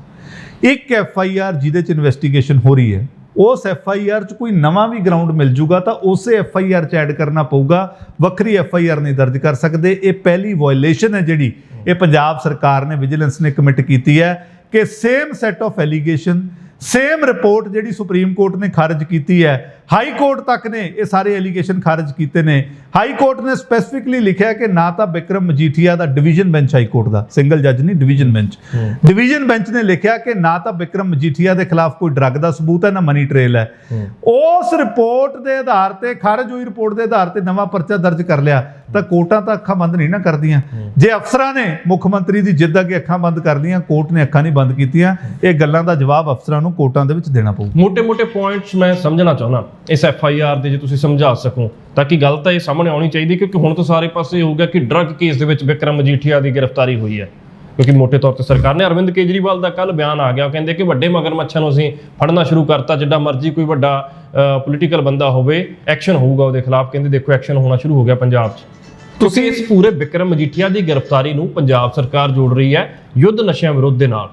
ਇੱਕ ਐਫ ਆਈ ਆਰ ਜਿਹਦੇ ਚ ਇਨਵੈਸਟੀਗੇਸ਼ਨ ਹੋ ਰਹੀ ਹੈ, ਉਸ ਐਫ ਆਈ ਆਰ ਚ ਕੋਈ ਨਵਾਂ ਵੀ ਗਰਾਊਂਡ ਮਿਲ ਜੂਗਾ ਤਾਂ ਉਸੇ ਐਫ ਆਈ ਆਰ ਚ ਐਡ ਕਰਨਾ ਪਊਗਾ, ਵੱਖਰੀ ਐਫ ਆਈ ਆਰ ਨਹੀਂ ਦਰਜ ਕਰ ਸਕਦੇ। ਇਹ ਪਹਿਲੀ ਵਾਇਓਲੇਸ਼ਨ ਹੈ ਜਿਹੜੀ, ਇਹ ਪੰਜਾਬ ਸਰਕਾਰ ਨੇ ਵਿਜੀਲੈਂਸ ਨੇ ਕਮਿਟ ਕੀਤੀ ਹੈ ਕਿ same set of allegation same report ਜਿਹੜੀ ਸੁਪਰੀਮ ਕੋਰਟ ਨੇ ਖਾਰਜ ਕੀਤੀ ਹੈ ਹਾਈ ਕੋਰਟ ਤੱਕ ਨੇ ਇਹ ਸਾਰੇ ਐਲੀਗੇਸ਼ਨ ਖਾਰਜ ਕੀਤੇ ਨੇ। ਹਾਈ ਕੋਰਟ ਨੇ ਸਪੈਸੀਫਿਕਲੀ ਲਿਖਿਆ ਕਿ ਨਾ ਤਾਂ ਬਿਕਰਮ ਮਜੀਠੀਆ ਦਾ ਡਿਵੀਜ਼ਨ ਬੈਂਚ ਹਾਈ ਕੋਰਟ ਦਾ ਸਿੰਗਲ ਜੱਜ ਨਹੀਂ ਡਿਵੀਜ਼ਨ ਬੈਂਚ ਡਿਵੀਜ਼ਨ ਬੈਂਚ ਨੇ ਲਿਖਿਆ ਕਿ ਨਾ ਤਾਂ ਬਿਕਰਮ ਮਜੀਠੀਆ ਦੇ ਖਿਲਾਫ ਕੋਈ ਡਰੱਗ ਦਾ ਸਬੂਤ ਹੈ ਨਾ ਮਨੀ ਟ੍ਰੇਲ ਹੈ। ਉਸ ਰਿਪੋਰਟ ਦੇ ਆਧਾਰ ਤੇ ਖਾਰਜ ਹੋਈ ਰਿਪੋਰਟ ਦੇ ਆਧਾਰ ਤੇ ਨਵਾਂ ਪਰਚਾ ਦਰਜ ਕਰ ਲਿਆ। ਤਾਂ ਕੋਰਟਾਂ ਤਾਂ ਅੱਖਾਂ ਬੰਦ ਨਹੀਂ ਨਾ ਕਰਦੀਆਂ। ਜੇ ਅਫਸਰਾਂ ਨੇ ਮੁੱਖ ਮੰਤਰੀ ਦੀ ਜਿੱਦ ਅੱਗੇ ਅੱਖਾਂ ਬੰਦ ਕਰ ਲੀਆਂ ਕੋਰਟ ਨੇ ਅੱਖਾਂ ਨਹੀਂ ਬੰਦ ਕੀਤੀਆਂ ਇਹ ਗੱਲਾਂ ਦਾ ਜਵਾਬ ਅਫਸਰਾਂ ਨੂੰ ਕੋਰਟਾਂ ਦੇ ਵਿੱਚ ਦੇਣਾ ਪਊ। ਮੋٹے-ਮੋٹے ਪੁਆਇੰਟਸ ਮੈਂ ਸਮਝਣਾ ਚਾਹੁੰਦਾ। ਇਸ ਐਫ ਆਈ ਆਰ ਦੇ ਜੇ ਤੁਸੀਂ ਸਮਝਾ ਸਕੋ ਤਾਂ ਕਿ ਗੱਲ ਤਾਂ ਇਹ ਸਾਹਮਣੇ ਆਉਣੀ ਚਾਹੀਦੀ ਕਿਉਂਕਿ ਹੁਣ ਤਾਂ ਸਾਰੇ ਪਾਸੇ ਹੋ ਗਿਆ ਕਿ ਡਰੱਗ ਕੇਸ ਦੇ ਵਿੱਚ ਵਿਕਰਮ ਮਜੀਠੀਆ ਦੀ ਗ੍ਰਿਫਤਾਰੀ ਹੋਈ ਹੈ। ਕਿਉਂਕਿ ਮੋਟੇ ਤੌਰ ਤੇ ਸਰਕਾਰ ਨੇ ਅਰਵਿੰਦ ਕੇਜਰੀਵਾਲ ਦਾ ਕੱਲ ਬਿਆਨ ਆ ਗਿਆ ਕਹਿੰਦੇ ਕਿ ਵੱਡੇ ਮਗਰ ਮੱਛਾਂ ਨੂੰ ਅਸੀਂ ਫੜਨਾ ਸ਼ੁਰੂ ਕਰਤਾ ਜਿੱਦਾਂ ਮਰਜ਼ੀ ਕੋਈ ਵੱਡਾ ਪੋਲੀਟੀਕਲ ਬੰਦਾ ਹੋਵੇ ਐਕਸ਼ਨ ਹੋਊਗਾ ਉਹਦੇ ਖਿਲਾਫ। ਕਹਿੰਦੇ ਦੇਖੋ ਐਕਸ਼ਨ ਹੋਣਾ ਸ਼ੁਰੂ ਹੋ ਗਿਆ ਪੰਜਾਬ 'ਚ। ਤੁਸੀਂ ਇਸ ਪੂਰੇ ਵਿਕਰਮ ਮਜੀਠੀਆ ਦੀ ਗ੍ਰਿਫਤਾਰੀ ਨੂੰ ਪੰਜਾਬ ਸਰਕਾਰ ਜੋੜ ਰਹੀ ਹੈ ਯੁੱਧ ਨਸ਼ਿਆਂ ਵਿਰੁੱਧ ਦੇ ਨਾਲ।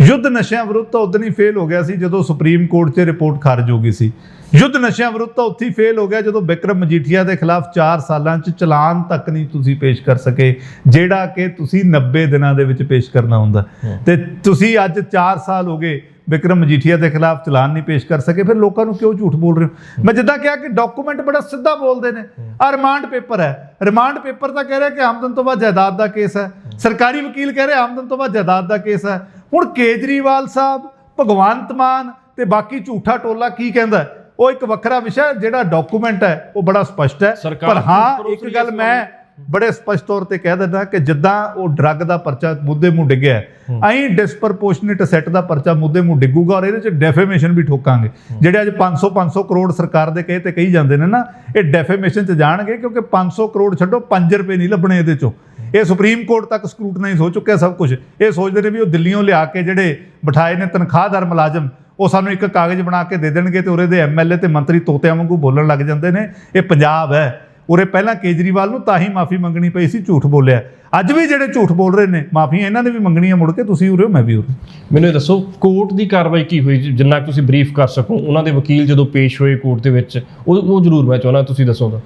ਯੁੱਧ ਨਸ਼ਿਆਂ ਵਿਰੁੱਧ ਤਾਂ ਉਦੋਂ ਹੀ ਫੇਲ ਹੋ ਗਿਆ ਸੀ ਜਦੋਂ ਸੁਪਰੀਮ ਕੋਰਟ 'ਚ ਰਿਪੋਰਟ ਖਾਰਜ ਹੋ ਗਈ ਸੀ। ਯੁੱਧ ਨਸ਼ਿਆਂ ਵਿਰੁੱਧ ਤਾਂ ਉੱਥੇ ਹੀ ਫੇਲ ਹੋ ਗਿਆ ਜਦੋਂ ਬਿਕਰਮ ਮਜੀਠੀਆ ਦੇ ਖਿਲਾਫ 4 ਸਾਲਾਂ 'ਚ ਚਲਾਨ ਤੱਕ ਨਹੀਂ ਤੁਸੀਂ ਪੇਸ਼ ਕਰ ਸਕੇ ਜਿਹੜਾ ਕਿ ਤੁਸੀਂ 90 ਦਿਨਾਂ ਦੇ ਵਿੱਚ ਪੇਸ਼ ਕਰਨਾ ਹੁੰਦਾ। ਤੇ ਤੁਸੀਂ ਅੱਜ 4 ਸਾਲ ਹੋ ਗਏ ਬਿਕਰਮ ਮਜੀਠੀਆ ਦੇ ਖਿਲਾਫ ਚਲਾਨ ਨਹੀਂ ਪੇਸ਼ ਕਰ ਸਕੇ ਫਿਰ ਲੋਕਾਂ ਨੂੰ ਕਿਉਂ ਝੂਠ ਬੋਲ ਰਹੇ ਹੋ? ਮੈਂ ਜਿੱਦਾਂ ਕਿਹਾ ਕਿ ਡਾਕੂਮੈਂਟ ਬੜਾ ਸਿੱਧਾ ਬੋਲਦੇ ਨੇ। ਆ ਰਿਮਾਂਡ ਪੇਪਰ ਹੈ। ਰਿਮਾਂਡ ਪੇਪਰ ਤਾਂ ਕਹਿ ਰਿਹਾ ਕਿ ਆਮਦਨ ਤੋਂ ਬਾਅਦ ਜਾਇਦਾਦ ਦਾ ਕੇਸ ਹੈ। ਸਰਕਾਰੀ ਵਕੀਲ ਕਹਿ ਰਿਹਾ ਆਮਦਨ ਤੋਂ ਬਾਅਦ ਜਾਇਦਾਦ ਦਾ ਕੇਸ ਹੈ। ਹੁਣ ਕੇਜਰੀਵਾਲ ਸਾਹਿਬ ਭਗਵੰਤ ਮਾਨ ਤੇ ਬਾਕੀ ਝੂਠਾ ਟੋਲਾ ਕੀ ਕਹਿੰਦਾ? ਉਹ ਇੱਕ ਵੱਖਰਾ ਵਿਸ਼ਾ ਜਿਹੜਾ ਡਾਕੂਮੈਂਟ ਹੈ ਉਹ ਬੜਾ ਸਪਸ਼ਟ ਹੈ। ਪਰ ਹਾਂ ਇੱਕ ਗੱਲ ਮੈਂ ਬੜੇ ਸਪਸ਼ਟ ਤੌਰ ਤੇ ਕਹਿ ਦਿੰਦਾ ਕਿ ਜਿੱਦਾਂ ਉਹ ਡਰੱਗ ਦਾ ਪਰਚਾ ਮੁੱਦੇ ਮੂੰਹ ਡਿੱਗਿਆ ਐਂ ਡਿਸਪਰਪੋਰਸ਼ਨੇਟ ਸੈੱਟ ਦਾ ਪਰਚਾ ਮੁੱਦੇ ਮੂੰਹ ਡਿੱਗੂਗਾ ਔਰ ਇਹਦੇ ਚ ਡੈਫੇਮੇਸ਼ਨ ਵੀ ਠੋਕਾਂਗੇ। ਜਿਹੜੇ ਅੱਜ 500 500 ਕਰੋੜ ਸਰਕਾਰ ਦੇ ਕਹੇ ਤੇ ਕਹੀ ਜਾਂਦੇ ਨੇ ਨਾ ਇਹ ਡੈਫੇਮੇਸ਼ਨ ਚ ਜਾਣਗੇ ਕਿਉਂਕਿ 500 ਕਰੋੜ ਛੱਡੋ 5 ਰੁਪਏ ਨਹੀਂ ਲੱਭਣੇ ਇਹਦੇ ਚੋਂ। ਇਹ ਸੁਪਰੀਮ ਕੋਰਟ ਤੱਕ ਸਕਰੂਟਨਾਈਜ਼ ਹੋ ਚੁੱਕਿਆ ਸਭ ਕੁਝ ਇਹ ਸੋਚਦੇ ਨੇ ਵੀ ਉਹ ਦਿੱਲੀੋਂ ਲਿਆ ਕੇ ਜਿਹੜੇ ਬਿਠਾਏ ਨੇ ਤਨਖਾਹਦਾਰ ਮੁਲਾਜ਼ਮ ਉਹ ਸਾਨੂੰ ਇੱਕ ਕਾਗਜ਼ ਬਣਾ ਕੇ ਦੇ ਦੇਣਗੇ ਤੇ ਉਰੇ ਦੇ ਐਮਐਲਏ ਤੇ ਮੰਤਰੀ ਤੋਤਿਆਂ ਵਾਂਗੂ ਬੋਲਣ ਲੱਗ ਜਾਂਦੇ ਨੇ ਇਹ ਪੰਜਾਬ ਹੈ। ਉਰੇ ਪਹਿਲਾਂ ਕੇਜਰੀਵਾਲ ਨੂੰ ਤਾਂ ਹੀ ਮਾਫੀ ਮੰਗਣੀ ਪਈ ਸੀ ਝੂਠ ਬੋਲਿਆ। ਅੱਜ ਵੀ ਜਿਹੜੇ ਝੂਠ ਬੋਲ ਰਹੇ ਨੇ ਮਾਫੀਆਂ ਇਹਨਾਂ ਨੇ ਵੀ ਮੰਗਣੀਆਂ ਮੁੜ ਕੇ ਤੁਸੀਂ ਉਰੇ ਹੋ ਮੈਂ ਵੀ ਉਰੇ ਮੈਨੂੰ ਇਹ ਦੱਸੋ ਕੋਰਟ ਦੀ ਕਾਰਵਾਈ ਕੀ ਹੋਈ? ਜਿੰਨਾ ਤੁਸੀਂ ਬਰੀਫ ਕਰ ਸਕੋ ਉਹਨਾਂ ਦੇ ਵਕੀਲ ਜਦੋਂ ਪੇਸ਼ ਹੋਏ ਕੋਰਟ ਦੇ ਵਿੱਚ ਉਹ ਉਹ ਜ਼ਰੂਰ ਮੈਂ ਚਾਹੁੰਦਾ ਤੁਸੀਂ ਦੱਸੋ ਤਾਂ।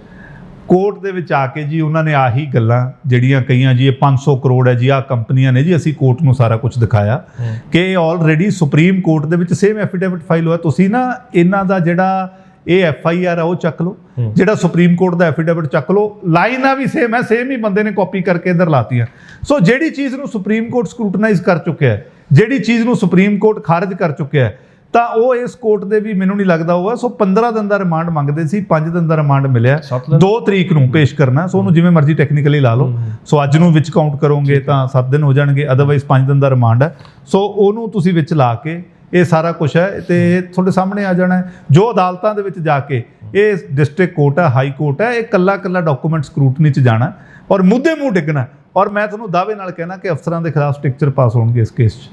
ਕੋਰਟ ਦੇ ਵਿੱਚ ਆ ਕੇ ਜੀ ਉਹਨਾਂ ਨੇ ਆਹੀ ਗੱਲਾਂ ਜਿਹੜੀਆਂ ਕਈਆਂ ਜੀ ਇਹ 500 ਕਰੋੜ ਹੈ ਜੀ ਆ ਕੰਪਨੀਆਂ ਨੇ ਜੀ ਅਸੀਂ ਕੋਰਟ ਨੂੰ ਸਾਰਾ ਕੁਝ ਦਿਖਾਇਆ ਕਿ ਆਲਰੇਡੀ ਸੁਪਰੀਮ ਕੋਰਟ ਦੇ ਵਿੱਚ ਸੇਮ ਐਫੀਡੇਵਿਟ ਫਾਈਲ ਹੋਇਆ। ਤੁਸੀਂ ਨਾ ਇਹਨਾਂ ਦਾ ਜਿਹੜਾ ਇਹ ਐਫ ਆਈ ਆਰ ਆ ਉਹ ਚੱਕ ਲਓ। ਜਿਹੜਾ ਸੁਪਰੀਮ ਕੋਰਟ ਦਾ ਐਫੀਡੇਵਿਟ ਚੱਕ ਲਓ। ਲਾਈਨਾਂ ਵੀ ਸੇਮ ਹੈ ਸੇਮ ਹੀ ਬੰਦੇ ਨੇ ਕਾਪੀ ਕਰਕੇ ਇੱਧਰ ਲਾਤੀਆਂ। ਸੋ ਜਿਹੜੀ ਚੀਜ਼ ਨੂੰ ਸੁਪਰੀਮ ਕੋਰਟ ਸਕਰੂਟਨਾਈਜ਼ ਕਰ ਚੁੱਕਿਆ ਹੈ ਜਿਹੜੀ ਚੀਜ਼ ਨੂੰ ਸੁਪਰੀਮ ਕੋਰਟ ਖਾਰਜ ਕਰ ਚੁੱਕਿਆ ਹੈ ਤਾਂ ਉਹ ਇਸ ਕੋਰਟ ਦੇ ਵੀ ਮੈਨੂੰ ਨਹੀਂ ਲੱਗਦਾ ਹੋਊਗਾ। ਸੋ 15 ਦਿਨ ਦਾ ਰਿਮਾਂਡ ਮੰਗਦੇ ਸੀ 5 ਦਿਨ ਦਾ ਰਿਮਾਂਡ ਮਿਲਿਆ। ਸੱਤ ਦਿਨ? 2 ਤਰੀਕ ਨੂੰ ਪੇਸ਼ ਕਰਨਾ ਸੋ ਉਹਨੂੰ ਜਿਵੇਂ ਮਰਜ਼ੀ ਟੈਕਨੀਕਲੀ ਲਾ ਲਓ। ਸੋ ਅੱਜ ਨੂੰ ਵਿੱਚ ਕਾਊਂਟ ਕਰੋਗੇ ਤਾਂ 7 ਦਿਨ ਹੋ ਜਾਣਗੇ ਅਦਰਵਾਈਜ਼ 5 ਦਿਨ ਦਾ ਰਿਮਾਂਡ ਹੈ। ਸੋ ਉਹਨੂੰ ਤੁਸੀਂ ਵਿੱਚ ਲਾ ਕੇ ਇਹ ਸਾਰਾ ਕੁਝ ਹੈ ਤੇ ਇਹ ਤੁਹਾਡੇ ਸਾਹਮਣੇ ਆ ਜਾਣਾ ਜੋ ਅਦਾਲਤਾਂ ਦੇ ਵਿੱਚ ਜਾ ਕੇ ਇਹ ਡਿਸਟ੍ਰਿਕਟ ਕੋਰਟ ਹੈ ਹਾਈ ਕੋਰਟ ਹੈ ਇਹ ਕੱਲਾ ਕੱਲਾ ਡਾਕੂਮੈਂਟ ਸਕਰੂਟਨੀ ਚ ਜਾਣਾ ਔਰ ਮੁੱਦੇ ਮੂੰਹ ਡਿੱਗਣਾ ਔਰ ਮੈਂ ਤੁਹਾਨੂੰ ਦਾਅਵੇ ਨਾਲ ਕਹਿਣਾ ਕਿ ਅਫਸਰਾਂ ਦੇ ਖਿਲਾਫ ਸਟ੍ਰਿਕਚਰ ਪਾਸ ਹੋਣਗੇ ਇਸ ਕੇਸ 'ਚ।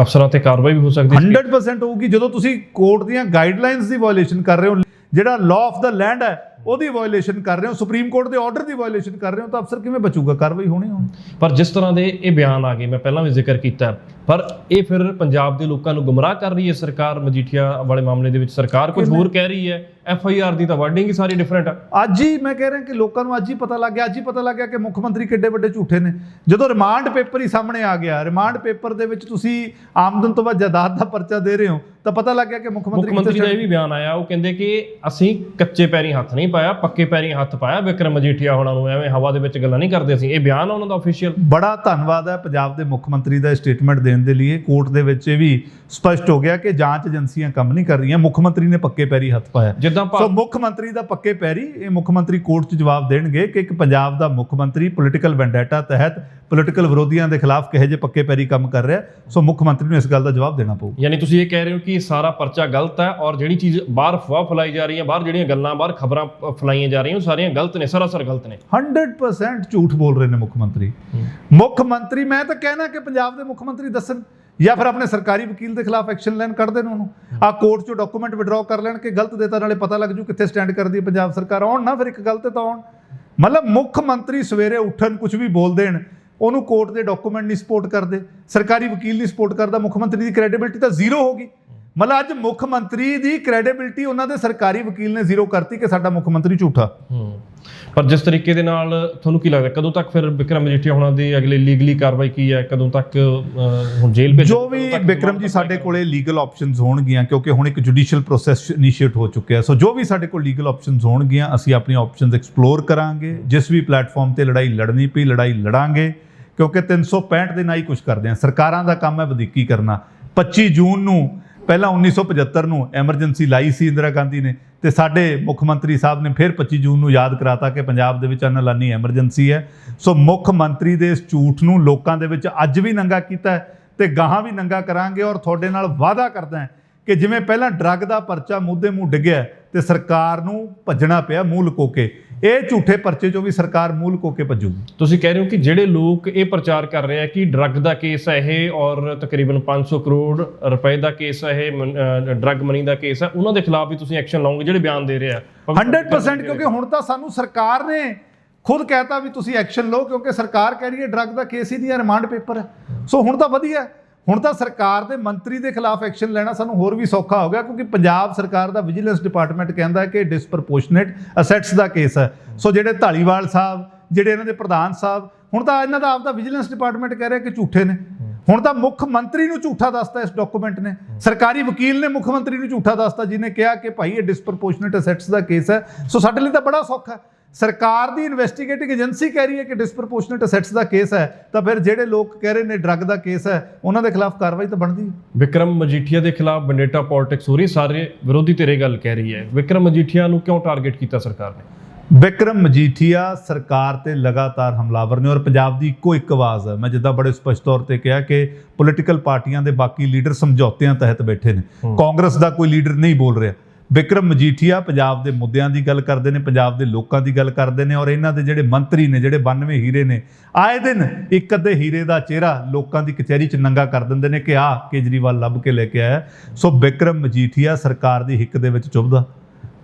ਅਫਸਰਾਂ ਤੇ ਕਾਰਵਾਈ ਵੀ ਹੋ ਸਕਦੀ ਹੈ 100% ਹੋਊਗੀ ਜਦੋਂ ਤੁਸੀਂ ਕੋਰਟ ਦੀਆਂ ਗਾਈਡਲਾਈਨਸ ਦੀ ਵਾਇਓਲੇਸ਼ਨ ਕਰ ਰਹੇ ਹੋ। ਜਿਹੜਾ ਲਾਅ ਆਫ ਦਾ ਲੈਂਡ ਹੈ ਉਹਦੀ ਵਾਇਓਲੇਸ਼ਨ ਕਰ ਰਹੇ ਹੋ ਸੁਪਰੀਮ ਕੋਰਟ ਦੇ ਆਰਡਰ ਦੀ ਵਾਇਓਲੇਸ਼ਨ ਕਰ ਰਹੇ ਹੋ ਤਾਂ ਅਫਸਰ ਕਿਵੇਂ ਬਚੂਗਾ? ਕਾਰਵਾਈ ਹੋਣੀ ਹੋਣੀ। ਪਰ ਜਿਸ ਤਰ੍ਹਾਂ ਦੇ ਇਹ ਬਿਆਨ ਆ ਗਏ ਮੈਂ ਪਹਿਲਾਂ ਵੀ ਜ਼ਿਕਰ ਕੀਤਾ। ਪਰ ਇਹ ਫਿਰ ਪੰਜਾਬ ਦੇ ਲੋਕਾਂ ਨੂੰ ਗੁੰਮਰਾਹ ਕਰ ਰਹੀ ਹੈ ਸਰਕਾਰ ਮਜੀਠੀਆ ਵਾਲੇ ਮਾਮਲੇ ਦੇ ਵਿੱਚ ਸਰਕਾਰ ਕੁਝ ਹੋਰ ਕਹਿ ਰਹੀ ਹੈ। ਐਫ ਆਈ ਆਰ ਦੀ ਤਾਂ ਵਰਡਿੰਗ ਹੀ ਸਾਰੀ ਡਿਫਰੈਂਟ ਆ। ਅੱਜ ਹੀ ਮੈਂ ਕਹਿ ਰਿਹਾ ਕਿ ਲੋਕਾਂ ਨੂੰ ਅੱਜ ਹੀ ਪਤਾ ਲੱਗ ਗਿਆ ਅੱਜ ਹੀ ਪਤਾ ਲੱਗ ਗਿਆ ਕਿ ਮੁੱਖ ਮੰਤਰੀ ਕਿੱਡੇ ਵੱਡੇ ਝੂਠੇ ਨੇ। ਜਦੋਂ ਰਿਮਾਂਡ ਪੇਪਰ ਹੀ ਸਾਹਮਣੇ ਆ ਗਿਆ ਰਿਮਾਂਡ ਪੇਪਰ ਦੇ ਵਿੱਚ ਤੁਸੀਂ ਆਮਦਨ ਤੋਂ ਵੱਧ ਜਾਇਦਾਦ ਦਾ ਪਰਚਾ ਦੇ ਰਹੇ ਹੋ ਤਾਂ ਪਤਾ ਲੱਗ ਗਿਆ ਕਿ ਮੁੱਖ ਮੁੱਖ ਮੰਤਰੀ ਮੰਤਰੀ ਦਾ ਇਹ ਵੀ ਬਿਆਨ ਆਇਆ ਉਹ ਕਹਿੰਦੇ ਕਿ ਅਸੀਂ ਕੱਚੇ ਪੈਰੀਂ ਹੱਥ ਨਹੀਂ ਪਾਇਆ ਪੱਕੇ ਪੈਰੀਂ ਹੱਥ ਪਾਇਆ ਵਿਕਰਮ ਮਜੀਠੀਆ ਹੋਣਾ ਨੂੰ ਐਵੇਂ ਹਵਾ ਦੇ ਵਿੱਚ ਗੱਲਾਂ ਨਹੀਂ ਕਰਦੇ ਅਸੀਂ। ਇਹ ਬਿਆਨ ਉਹਨਾਂ ਦਾ ਅਫੀਸ਼ੀਅਲ ਬੜਾ ਧੰਨਵਾਦ ਹੈ ਪੰਜਾਬ ਦੇ ਮੁੱਖ ਮੰਤਰੀ ਦਾ ਸਟੇਟਮੈਂਟ ਦੇਣ ਦੇ ਲਈ। ਕੋਰਟ ਦੇ ਵਿੱਚ ਇਹ ਵੀ ਸਪਸ਼ਟ ਹੋ ਗਿਆ ਕਿ ਜਾਂਚ ਏਜੰਸੀਆਂ ਕੰਮ ਨਹੀਂ ਕਰ ਰਹੀਆਂ ਮੁੱਖ ਮੰਤਰੀ ਨੇ ਪੱਕੇ ਪੈਰੀ ਹੱਥ ਪਾਇਆ। ਜਿੱਦਾਂ ਸੋ ਮੁੱਖ ਮੰਤਰੀ ਦਾ ਪੱਕੇ ਪੈਰੀ ਇਹ ਮੁੱਖ ਮੰਤਰੀ ਕੋਰਟ 'ਚ ਜਵਾਬ ਦੇਣਗੇ ਕਿ ਇੱਕ ਪੰਜਾਬ ਦਾ ਮੁੱਖ ਮੰਤਰੀ ਪੋਲੀਟੀਕਲ ਵੈਂਡੇਟਾ ਤਹਿਤ ਪੋਲੀਟੀਕਲ ਵਿਰੋਧੀਆਂ ਦੇ ਖਿਲਾਫ ਕਿਹੋ ਜਿਹੇ ਪੱਕੇ ਪੈਰੀ ਕੰਮ ਕਰ ਰਿਹਾ। ਸੋ ਮੁੱਖ ਮੰਤਰੀ ਨੂੰ ਇਸ ਗੱਲ ਦਾ ਜਵਾਬ ਦੇਣਾ ਪਊ। ਯਾਨੀ ਤੁਸੀਂ ਇਹ ਕਹਿ ਰਹੇ ਹੋ ਕਿ ਸਾਰਾ ਪਰਚਾ ਗਲਤ ਹੈ ਔਰ ਜਿਹੜੀ ਚੀਜ਼ ਬਾਹਰ ਅਫਵਾਹ ਫੈਲਾਈ ਜਾ ਰਹੀ ਹੈ ਬਾਹਰ ਜਿਹੜੀਆਂ ਗੱਲਾਂ ਬਾਹਰ ਖਬਰਾਂ ਫੈਲਾਈਆਂ ਜਾ ਰਹੀਆਂ ਉਹ ਸਾਰੀਆਂ ਗਲਤ ਨੇ ਸਰਾਸਰ ਗਲਤ ਨੇ। 100% ਝੂਠ ਬੋਲ ਰਹੇ ਨੇ ਮੁੱਖ ਮੰਤਰੀ। ਮੁੱਖ ਮੰਤਰੀ ਮੈਂ ਤਾਂ ਕਹਿਣਾ ਕਿ ਪੰਜਾਬ ਦੇ ਮੁੱਖ ਮੰਤਰੀ ਦੱਸਣ। ਜਾਂ ਫਿਰ ਆਪਣੇ ਸਰਕਾਰੀ ਵਕੀਲ ਦੇ ਖਿਲਾਫ ਐਕਸ਼ਨ ਲੈਣ ਕੱਢ ਦੇਣ ਉਹਨੂੰ। ਆ ਕੋਰਟ ਚੋਂ ਡਾਕੂਮੈਂਟ ਵਿਡਰਾਅ ਕਰ ਲੈਣ ਕਿ ਗਲਤ ਦੇਤਾ, ਨਾਲੇ ਪਤਾ ਲੱਗ ਜੂ ਕਿੱਥੇ ਸਟੈਂਡ ਕਰਦੀ ਹੈ ਪੰਜਾਬ ਸਰਕਾਰ। ਆਉਣ ਨਾ ਫਿਰ ਇੱਕ ਗਲਤ ਤਾਂ ਆਉਣ। ਮਤਲਬ ਮੁੱਖ ਮੰਤਰੀ ਸਵੇਰੇ ਉੱਠਣ ਕੁਝ ਵੀ ਬੋਲ ਦੇਣ, ਉਹਨੂੰ ਕੋਰਟ ਦੇ ਡਾਕੂਮੈਂਟ ਨਹੀਂ ਸਪੋਰਟ ਕਰਦੇ। ਸਰਕਾਰੀ ਵਕੀਲ ਨਹੀਂ ਸਪੋਰਟ ਕਰਦਾ, ਮੁੱਖ ਮੰਤਰੀ ਦੀ ਕ੍ਰੈਡੀਬਿਲਟੀ ਤਾਂ ਜ਼ੀਰੋ ਹੋ ਗਈ। ਮਤਲਬ ਅੱਜ ਮੁੱਖ ਮੰਤਰੀ ਦੀ ਕ੍ਰੈਡੀਬਿਲਿਟੀ ਉਹਨਾਂ ਦੇ ਸਰਕਾਰੀ ਵਕੀਲ ਨੇ ਜ਼ੀਰੋ ਕਰਤੀ ਕਿ ਸਾਡਾ ਮੁੱਖ ਮੰਤਰੀ ਝੂਠਾ। ਹੂੰ। ਪਰ ਜਿਸ ਤਰੀਕੇ ਦੇ ਨਾਲ ਤੁਹਾਨੂੰ ਕੀ ਲੱਗਦਾ ਕਦੋਂ ਤੱਕ ਫਿਰ ਵਿਕਰਮ ਮਜੀਠੀਆ ਹੋਣਾ ਦੀ ਅਗਲੀ ਲੀਗਲੀ ਕਾਰਵਾਈ ਕੀ ਹੈ? ਕਦੋਂ ਤੱਕ ਹੁਣ ਜੇਲ੍ਹ ਭੇਜ? ਜੋ ਵੀ ਵਿਕਰਮ ਜੀ ਸਾਡੇ ਕੋਲੇ ਲੀਗਲ ਆਪਸ਼ਨਸ ਹੋਣਗੀਆਂ ਕਿਉਂਕਿ ਹੁਣ ਇੱਕ ਜੁਡੀਸ਼ੀਅਲ ਪ੍ਰੋਸੈਸ ਇਨੀਸ਼ੀਏਟ ਹੋ ਚੁੱਕਿਆ ਸੋ ਜੋ ਵੀ ਸਾਡੇ ਕੋਲ ਲੀਗਲ ਆਪਸ਼ਨਸ ਹੋਣਗੀਆਂ ਅਸੀਂ ਆਪਣੀ ਆਪਸ਼ਨਸ ਐਕਸਪਲੋਰ ਕਰਾਂਗੇ। ਜਿਸ ਵੀ ਪਲੇਟਫਾਰਮ ਤੇ ਲੜਾਈ ਲੜਨੀ ਪਈ ਲੜਾਈ ਲੜਾਂਗੇ ਕਿਉਂਕਿ 365 ਦੇ ਨਾਲ ਹੀ ਕੁਝ ਕਰਦੇ ਆ। ਸਰਕਾਰਾਂ ਦਾ ਕੰਮ ਹੈ ਵਧੀਕੀ ਕਰਨਾ। 25 ਜੂਨ ਨੂੰ ਪਹਿਲਾਂ 1975 ਨੂੰ ਐਮਰਜੈਂਸੀ ਲਾਈ ਸੀ ਇੰਦਰਾ ਗਾਂਧੀ ਨੇ ਤੇ ਸਾਡੇ ਮੁੱਖ ਮੰਤਰੀ ਸਾਹਿਬ ਨੇ ਫਿਰ 25 ਜੂਨ ਨੂੰ ਯਾਦ ਕਰਾਤਾ ਕਿ ਪੰਜਾਬ ਦੇ ਵਿੱਚ ਅਨਲਾਨੀ ਐਮਰਜੈਂਸੀ ਹੈ। ਸੋ ਮੁੱਖ ਮੰਤਰੀ ਦੇ ਇਸ ਝੂਠ ਨੂੰ ਲੋਕਾਂ ਦੇ ਵਿੱਚ ਅੱਜ ਵੀ ਨੰਗਾ ਕੀਤਾ ਹੈ ਤੇ ਗਾਹਾਂ ਵੀ ਨੰਗਾ ਕਰਾਂਗੇ ਔਰ ਤੁਹਾਡੇ ਨਾਲ ਵਾਅਦਾ ਕਰਦਾ ਕਿ ਜਿਵੇਂ ਪਹਿਲਾਂ ਡਰੱਗ ਦਾ ਪਰਚਾ ਮੂੰਹ ਮੂੰਹ ਡਿੱਗਿਆ ਤੇ ਸਰਕਾਰ ਨੂੰ ਭੱਜਣਾ ਪਿਆ ਮੂੰਹ ਲੁਕੋ ਕੇ ਇਹ ਝੂਠੇ ਪਰਚੇ ਚੋਂ ਵੀ ਸਰਕਾਰ ਮੂੰਹ ਲੁਕੋ ਕੇ ਭੱਜੂਗੀ। ਤੁਸੀਂ ਕਹਿ ਰਹੇ ਹੋ ਕਿ ਜਿਹੜੇ ਲੋਕ ਇਹ ਪ੍ਰਚਾਰ ਕਰ ਰਹੇ ਆ ਕਿ ਡਰੱਗ ਦਾ ਕੇਸ ਹੈ ਇਹ ਔਰ ਤਕਰੀਬਨ 500 ਕਰੋੜ ਰੁਪਏ ਦਾ ਕੇਸ ਹੈ ਇਹ ਡਰੱਗ ਮਨੀ ਦਾ ਕੇਸ ਹੈ ਉਹਨਾਂ ਦੇ ਖਿਲਾਫ ਵੀ ਤੁਸੀਂ ਐਕਸ਼ਨ ਲਓਗੇ ਜਿਹੜੇ ਬਿਆਨ ਦੇ ਰਹੇ ਆ? 100% ਕਿਉਂਕਿ ਹੁਣ ਤਾਂ ਸਾਨੂੰ ਸਰਕਾਰ ਨੇ ਖੁਦ ਕਹਿਤਾ ਵੀ ਤੁਸੀਂ ਐਕਸ਼ਨ ਲਓ ਕਿਉਂਕਿ ਸਰਕਾਰ ਕਹਿ ਰਹੀ ਹੈ ਡਰੱਗ ਦਾ ਕੇਸ ਹੀ ਹੈ ਰਿਮਾਂਡ ਪੇਪਰ ਸੋ ਹੁਣ ਤਾਂ ਵਧੀਆ। ਹੁਣ ਤਾਂ ਸਰਕਾਰ ਦੇ ਮੰਤਰੀ ਦੇ ਖਿਲਾਫ ਐਕਸ਼ਨ ਲੈਣਾ ਸਾਨੂੰ ਹੋਰ ਵੀ ਸੌਖਾ ਹੋ ਗਿਆ, ਕਿਉਂਕਿ ਪੰਜਾਬ ਸਰਕਾਰ ਦਾ ਵਿਜੀਲੈਂਸ ਡਿਪਾਰਟਮੈਂਟ ਕਹਿੰਦਾ ਹੈ ਕਿ ਡਿਸਪ੍ਰੋਪੋਰਸ਼ਨੇਟ ਅਸੈਟਸ ਦਾ ਕੇਸ ਹੈ। ਸੋ ਜਿਹੜੇ ਢਾਲੀਵਾਲ ਸਾਹਿਬ, ਜਿਹੜੇ ਇਹਨਾਂ ਦੇ ਪ੍ਰਧਾਨ ਸਾਹਿਬ, ਹੁਣ ਤਾਂ ਇਹਨਾਂ ਦਾ ਆਪਦਾ ਵਿਜੀਲੈਂਸ ਡਿਪਾਰਟਮੈਂਟ ਕਹਿ ਰਿਹਾ ਕਿ ਝੂਠੇ ਨੇ। ਹੁਣ ਤਾਂ ਮੁੱਖ ਮੰਤਰੀ ਨੂੰ ਝੂਠਾ ਦੱਸਤਾ ਇਸ ਡਾਕੂਮੈਂਟ ਨੇ। ਸਰਕਾਰੀ ਵਕੀਲ ਨੇ ਮੁੱਖ ਮੰਤਰੀ ਨੂੰ ਝੂਠਾ ਦੱਸਤਾ, ਜਿਹਨੇ ਕਿਹਾ ਕਿ ਭਾਈ ਇਹ ਡਿਸਪ੍ਰੋਪੋਰਸ਼ਨੇਟ ਅਸੈਟਸ ਦਾ ਕੇਸ ਹੈ। ਸੋ ਸਾਡੇ ਲਈ ਤਾਂ ਬੜਾ ਸੌਖਾ ਹੈ। ਸਰਕਾਰ ਦੀ ਇਨਵੈਸਟੀਗੇਟਿੰਗ ਏਜੰਸੀ ਕਹਿ ਰਹੀ ਹੈ ਕਿ ਡਿਸਪ੍ਰੋਪੋਰਸ਼ਨੇਟ ਅਸੈਟਸ ਦਾ ਕੇਸ ਹੈ ਤਾਂ ਫਿਰ ਜਿਹੜੇ ਲੋਕ ਕਹਿ ਰਹੇ ਨੇ ਡਰੱਗ ਦਾ ਕੇਸ ਹੈ ਉਹਨਾਂ ਦੇ ਖਿਲਾਫ ਕਾਰਵਾਈ ਤਾਂ ਬਣਦੀ ਹੈ। ਵਿਕਰਮ ਮਜੀਠੀਆ ਦੇ ਖਿਲਾਫ ਬੰਡੇਟਾ ਪੋਲਿਟਿਕਸ ਹੋ ਰਹੀ ਸਾਰੇ ਵਿਰੋਧੀ ਧਿਰੇ ਗੱਲ ਕਹਿ ਰਹੀ ਹੈ। ਵਿਕਰਮ ਮਜੀਠੀਆ ਨੂੰ ਕਿਉਂ ਟਾਰਗੇਟ ਕੀਤਾ ਸਰਕਾਰ ਨੇ? ਵਿਕਰਮ ਮਜੀਠੀਆ ਸਰਕਾਰ ਤੇ ਲਗਾਤਾਰ ਹਮਲਾਵਰ ਨੇ ਔਰ ਪੰਜਾਬ ਦੀ ਇੱਕੋ ਇੱਕ ਆਵਾਜ਼ ਹੈ। ਮੈਂ ਜਿੱਦਾਂ ਬੜੇ ਸਪਸ਼ਟ ਤੌਰ ਤੇ ਕਿਹਾ ਕਿ ਪੋਲੀਟੀਕਲ ਪਾਰਟੀਆਂ ਦੇ ਬਾਕੀ ਲੀਡਰ ਸਮਝੌਤਿਆਂ ਤਹਿਤ ਬੈਠੇ ਨੇ। ਕਾਂਗਰਸ ਦਾ ਕੋਈ ਲੀਡਰ ਨਹੀਂ ਬੋਲ ਰਿਹਾ। ਵਿਕਰਮ ਮਜੀਠੀਆ ਪੰਜਾਬ ਦੇ ਮੁੱਦਿਆਂ ਦੀ ਗੱਲ ਕਰਦੇ ਨੇ, ਪੰਜਾਬ ਦੇ ਲੋਕਾਂ ਦੀ ਗੱਲ ਕਰਦੇ ਨੇ ਔਰ ਇਹਨਾਂ ਦੇ ਜਿਹੜੇ ਮੰਤਰੀ ਨੇ, ਜਿਹੜੇ 92 ਹੀਰੇ ਨੇ, ਆਏ ਦਿਨ ਇੱਕ ਅੱਧੇ ਹੀਰੇ ਦਾ ਚਿਹਰਾ ਲੋਕਾਂ ਦੀ ਕਚਹਿਰੀ 'ਚ ਨੰਗਾ ਕਰ ਦਿੰਦੇ ਨੇ ਕਿ ਆ ਕੇਜਰੀਵਾਲ ਲੱਭ ਕੇ ਲੈ ਕੇ ਆਇਆ। ਸੋ ਵਿਕਰਮ ਮਜੀਠੀਆ ਸਰਕਾਰ ਦੀ ਹਿੱਕ ਦੇ ਵਿੱਚ ਚੁੱਭਦਾ।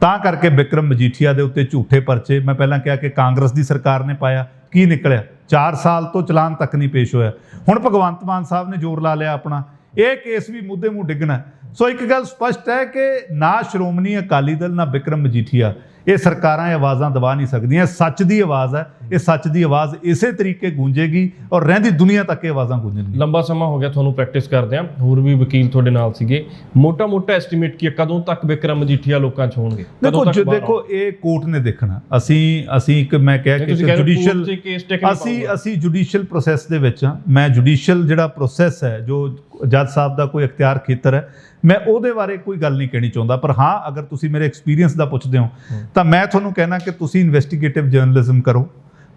ਤਾਂ ਕਰਕੇ ਵਿਕਰਮ ਮਜੀਠੀਆ ਦੇ ਉੱਤੇ ਝੂਠੇ ਪਰਚੇ, ਮੈਂ ਪਹਿਲਾਂ ਕਿਹਾ ਕਿ ਕਾਂਗਰਸ ਦੀ ਸਰਕਾਰ ਨੇ ਪਾਇਆ, ਕੀ ਨਿਕਲਿਆ? 4 ਸਾਲ ਤੋਂ ਚਲਾਨ ਤੱਕ ਨਹੀਂ ਪੇਸ਼ ਹੋਇਆ। ਹੁਣ ਭਗਵੰਤ ਮਾਨ ਸਾਹਿਬ ਨੇ ਜ਼ੋਰ ਲਾ ਲਿਆ ਆਪਣਾ। ਇਹ ਕੇਸ ਵੀ ਮੁੱਦੇ ਮੂੰਹ ਡਿੱਗਣਾ। ਸੋ ਇੱਕ ਗੱਲ ਸਪਸ਼ਟ ਹੈ ਕਿ ਨਾ ਸ਼੍ਰੋਮਣੀ ਅਕਾਲੀ ਦਲ, ਨਾ ਬਿਕਰਮ ਮਜੀਠੀਆ। ਇਹ ਸਰਕਾਰਾਂ ਇਹ ਆਵਾਜ਼ਾਂ ਦਬਾ ਨਹੀਂ ਸਕਦੀਆਂ। ਸੱਚ ਦੀ ਆਵਾਜ਼ ਹੈ। ਇਹ ਸੱਚ ਦੀ ਆਵਾਜ਼ ਇਸੇ ਤਰੀਕੇ ਗੂੰਜੇਗੀ ਔਰ ਰਹਿੰਦੀ ਦੁਨੀਆ ਤੱਕ ਇਹ ਆਵਾਜ਼ਾਂ ਗੂੰਜਣਗੀਆਂ। ਲੰਬਾ ਸਮਾਂ ਹੋ ਗਿਆ ਤੁਹਾਨੂੰ ਪ੍ਰੈਕਟਿਸ ਕਰਦੇ ਆ ਹੋਰ ਵੀ ਵਕੀਲ ਤੁਹਾਡੇ ਨਾਲ ਸੀਗੇ। ਮੋਟਾ ਮੋਟਾ ਐਸਟੀਮੇਟ ਕੀ ਕਦੋਂ ਤੱਕ ਵਿਕਰਮ ਮਜੀਠੀਆ ਲੋਕਾਂ 'ਚ ਹੋਣਗੇ? ਦੇਖੋ ਤੱਕ ਦੇਖੋ ਇਹ ਕੋਰਟ ਨੇ ਦੇਖਣਾ। ਅਸੀਂ ਅਸੀਂ ਇੱਕ ਮੈਂ ਕਿਹਾ ਕਿ ਜੁਡੀਸ਼ੀਅਲ ਅਸੀਂ। ਅਸੀਂ ਜੁਡੀਸ਼ੀਅਲ ਪ੍ਰੋਸੈਸ ਦੇ ਵਿੱਚ ਹਾਂ। ਮੈਂ ਜੁਡੀਸ਼ੀਅਲ ਜਿਹੜਾ ਪ੍ਰੋਸੈਸ ਹੈ ਜੋ ਜੱਜ ਸਾਹਿਬ ਦਾ ਕੋਈ ਇਖਤਿਆਰ ਖੇਤਰ ਹੈ ਮੈਂ ਉਹਦੇ ਬਾਰੇ ਕੋਈ ਗੱਲ ਨਹੀਂ ਕਹਿਣੀ ਚਾਹੁੰਦਾ ਪਰ ਹਾਂ ਅਗਰ ਤੁਸੀਂ ਮੇਰੇ ਐਕਸਪੀਰੀਅੰਸ ਦਾ ਪੁੱਛਦੇ ਹੋ ਤਾਂ ਮੈਂ ਤੁਹਾਨੂੰ ਕਹਿਣਾ ਕਿ ਤੁਸੀਂ ਇਨਵੈਸਟੀਗੇਟਿਵ ਜਰਨਲਿਜ਼ਮ ਕਰੋ।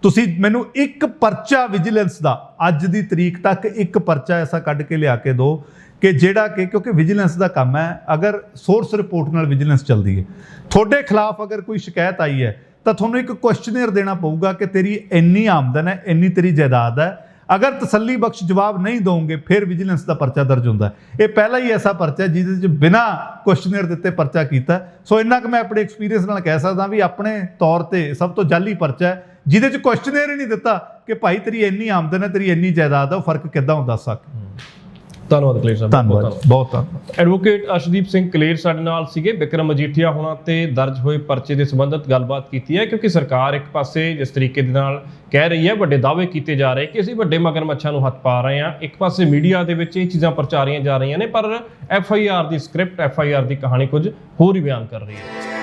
ਤੁਸੀਂ ਮੈਨੂੰ ਇੱਕ ਪਰਚਾ ਵਿਜੀਲੈਂਸ ਦਾ ਅੱਜ ਦੀ ਤਰੀਕ ਤੱਕ ਇੱਕ ਪਰਚਾ ਐਸਾ ਕੱਢ ਕੇ ਲਿਆ ਕੇ ਦਿਓ ਕਿ ਜਿਹੜਾ ਕਿ ਕਿਉਂਕਿ ਵਿਜੀਲੈਂਸ ਦਾ ਕੰਮ ਹੈ ਅਗਰ ਸੋਰਸ ਰਿਪੋਰਟ ਨਾਲ ਵਿਜੀਲੈਂਸ ਚੱਲਦੀ ਹੈ। ਤੁਹਾਡੇ ਖਿਲਾਫ ਅਗਰ ਕੋਈ ਸ਼ਿਕਾਇਤ ਆਈ ਹੈ ਤਾਂ ਤੁਹਾਨੂੰ ਇੱਕ ਕੁਐਸਚਨਰ ਦੇਣਾ ਪਊਗਾ ਕਿ ਤੇਰੀ ਇੰਨੀ ਆਮਦਨ ਹੈ ਇੰਨੀ ਤੇਰੀ ਜਾਇਦਾਦ ਹੈ ਅਗਰ ਤਸੱਲੀ ਬਖਸ਼ ਜਵਾਬ ਨਹੀਂ ਦੋਗੇ, ਫਿਰ ਵਿਜੀਲੈਂਸ ਦਾ ਪਰਚਾ ਦਰਜ ਹੁੰਦਾ ਇਹ ਪਹਿਲਾ ਹੀ ਐਸਾ ਪਰਚਾ ਜਿਹਦੇ ਵਿੱਚ ਬਿਨਾ ਕੁਐਸਚਨਰ ਦਿੱਤੇ ਪਰਚਾ ਕੀਤਾ ਸੋ ਇੰਨਾ ਕਿ ਮੈਂ ਆਪਣੇ ਐਕਸਪੀਰੀਅੰਸ ਨਾਲ ਕਹਿ ਸਕਦਾ ਵੀ ਆਪਣੇ ਤੌਰ ਤੇ ਸਭ ਤੋਂ ਜਾਲੀ ਪਰਚਾ ਹੈ, ਜਿਹਦੇ 'ਚ ਕੁਐਸਚਨਰ ਹੀ ਨਹੀਂ ਦਿੱਤਾ ਕਿ ਭਾਈ ਤੇਰੀ ਇੰਨੀ ਆਮਦਨ ਹੈ, ਤੇਰੀ ਇੰਨੀ ਜਾਇਦਾਦ ਹੈ, ਉਹ ਫ਼ਰਕ ਕਿੱਦਾਂ ਹੁੰਦਾ ਸਕ ਧੰਨਵਾਦ ਕਲੇਰ ਸਾਹਿਬ ਧੰਨਵਾਦ ਬਹੁਤ ਧੰਨਵਾਦ। ਐਡਵੋਕੇਟ ਅਰਸ਼ਦੀਪ ਸਿੰਘ ਕਲੇਰ ਸਾਡੇ ਨਾਲ ਸੀਗੇ ਵਿਕਰਮ ਮਜੀਠੀਆ ਹੋਣਾ ਤੇ ਦਰਜ ਹੋਏ ਪਰਚੇ ਦੇ ਸੰਬੰਧਤ ਗੱਲਬਾਤ ਕੀਤੀ ਹੈ ਕਿਉਂਕਿ ਸਰਕਾਰ ਇੱਕ ਪਾਸੇ ਜਿਸ ਤਰੀਕੇ ਦੇ ਨਾਲ ਕਹਿ ਰਹੀ ਹੈ ਵੱਡੇ ਦਾਅਵੇ ਕੀਤੇ ਜਾ ਰਹੇ ਕਿ ਅਸੀਂ ਵੱਡੇ ਮਗਰਮੱਛਾਂ ਨੂੰ ਹੱਥ ਪਾ ਰਹੇ ਹਾਂ। ਇੱਕ ਪਾਸੇ ਮੀਡੀਆ ਦੇ ਵਿੱਚ ਇਹ ਚੀਜ਼ਾਂ ਪ੍ਰਚਾਰੀਆਂ ਜਾ ਰਹੀਆਂ ਨੇ ਪਰ ਐਫ ਆਈ ਆਰ ਦੀ ਸਕ੍ਰਿਪਟ ਐਫ ਆਈ ਆਰ ਦੀ ਕਹਾਣੀ ਕੁਝ ਹੋਰ ਹੀ ਬਿਆਨ ਕਰ ਰਹੀ ਹੈ।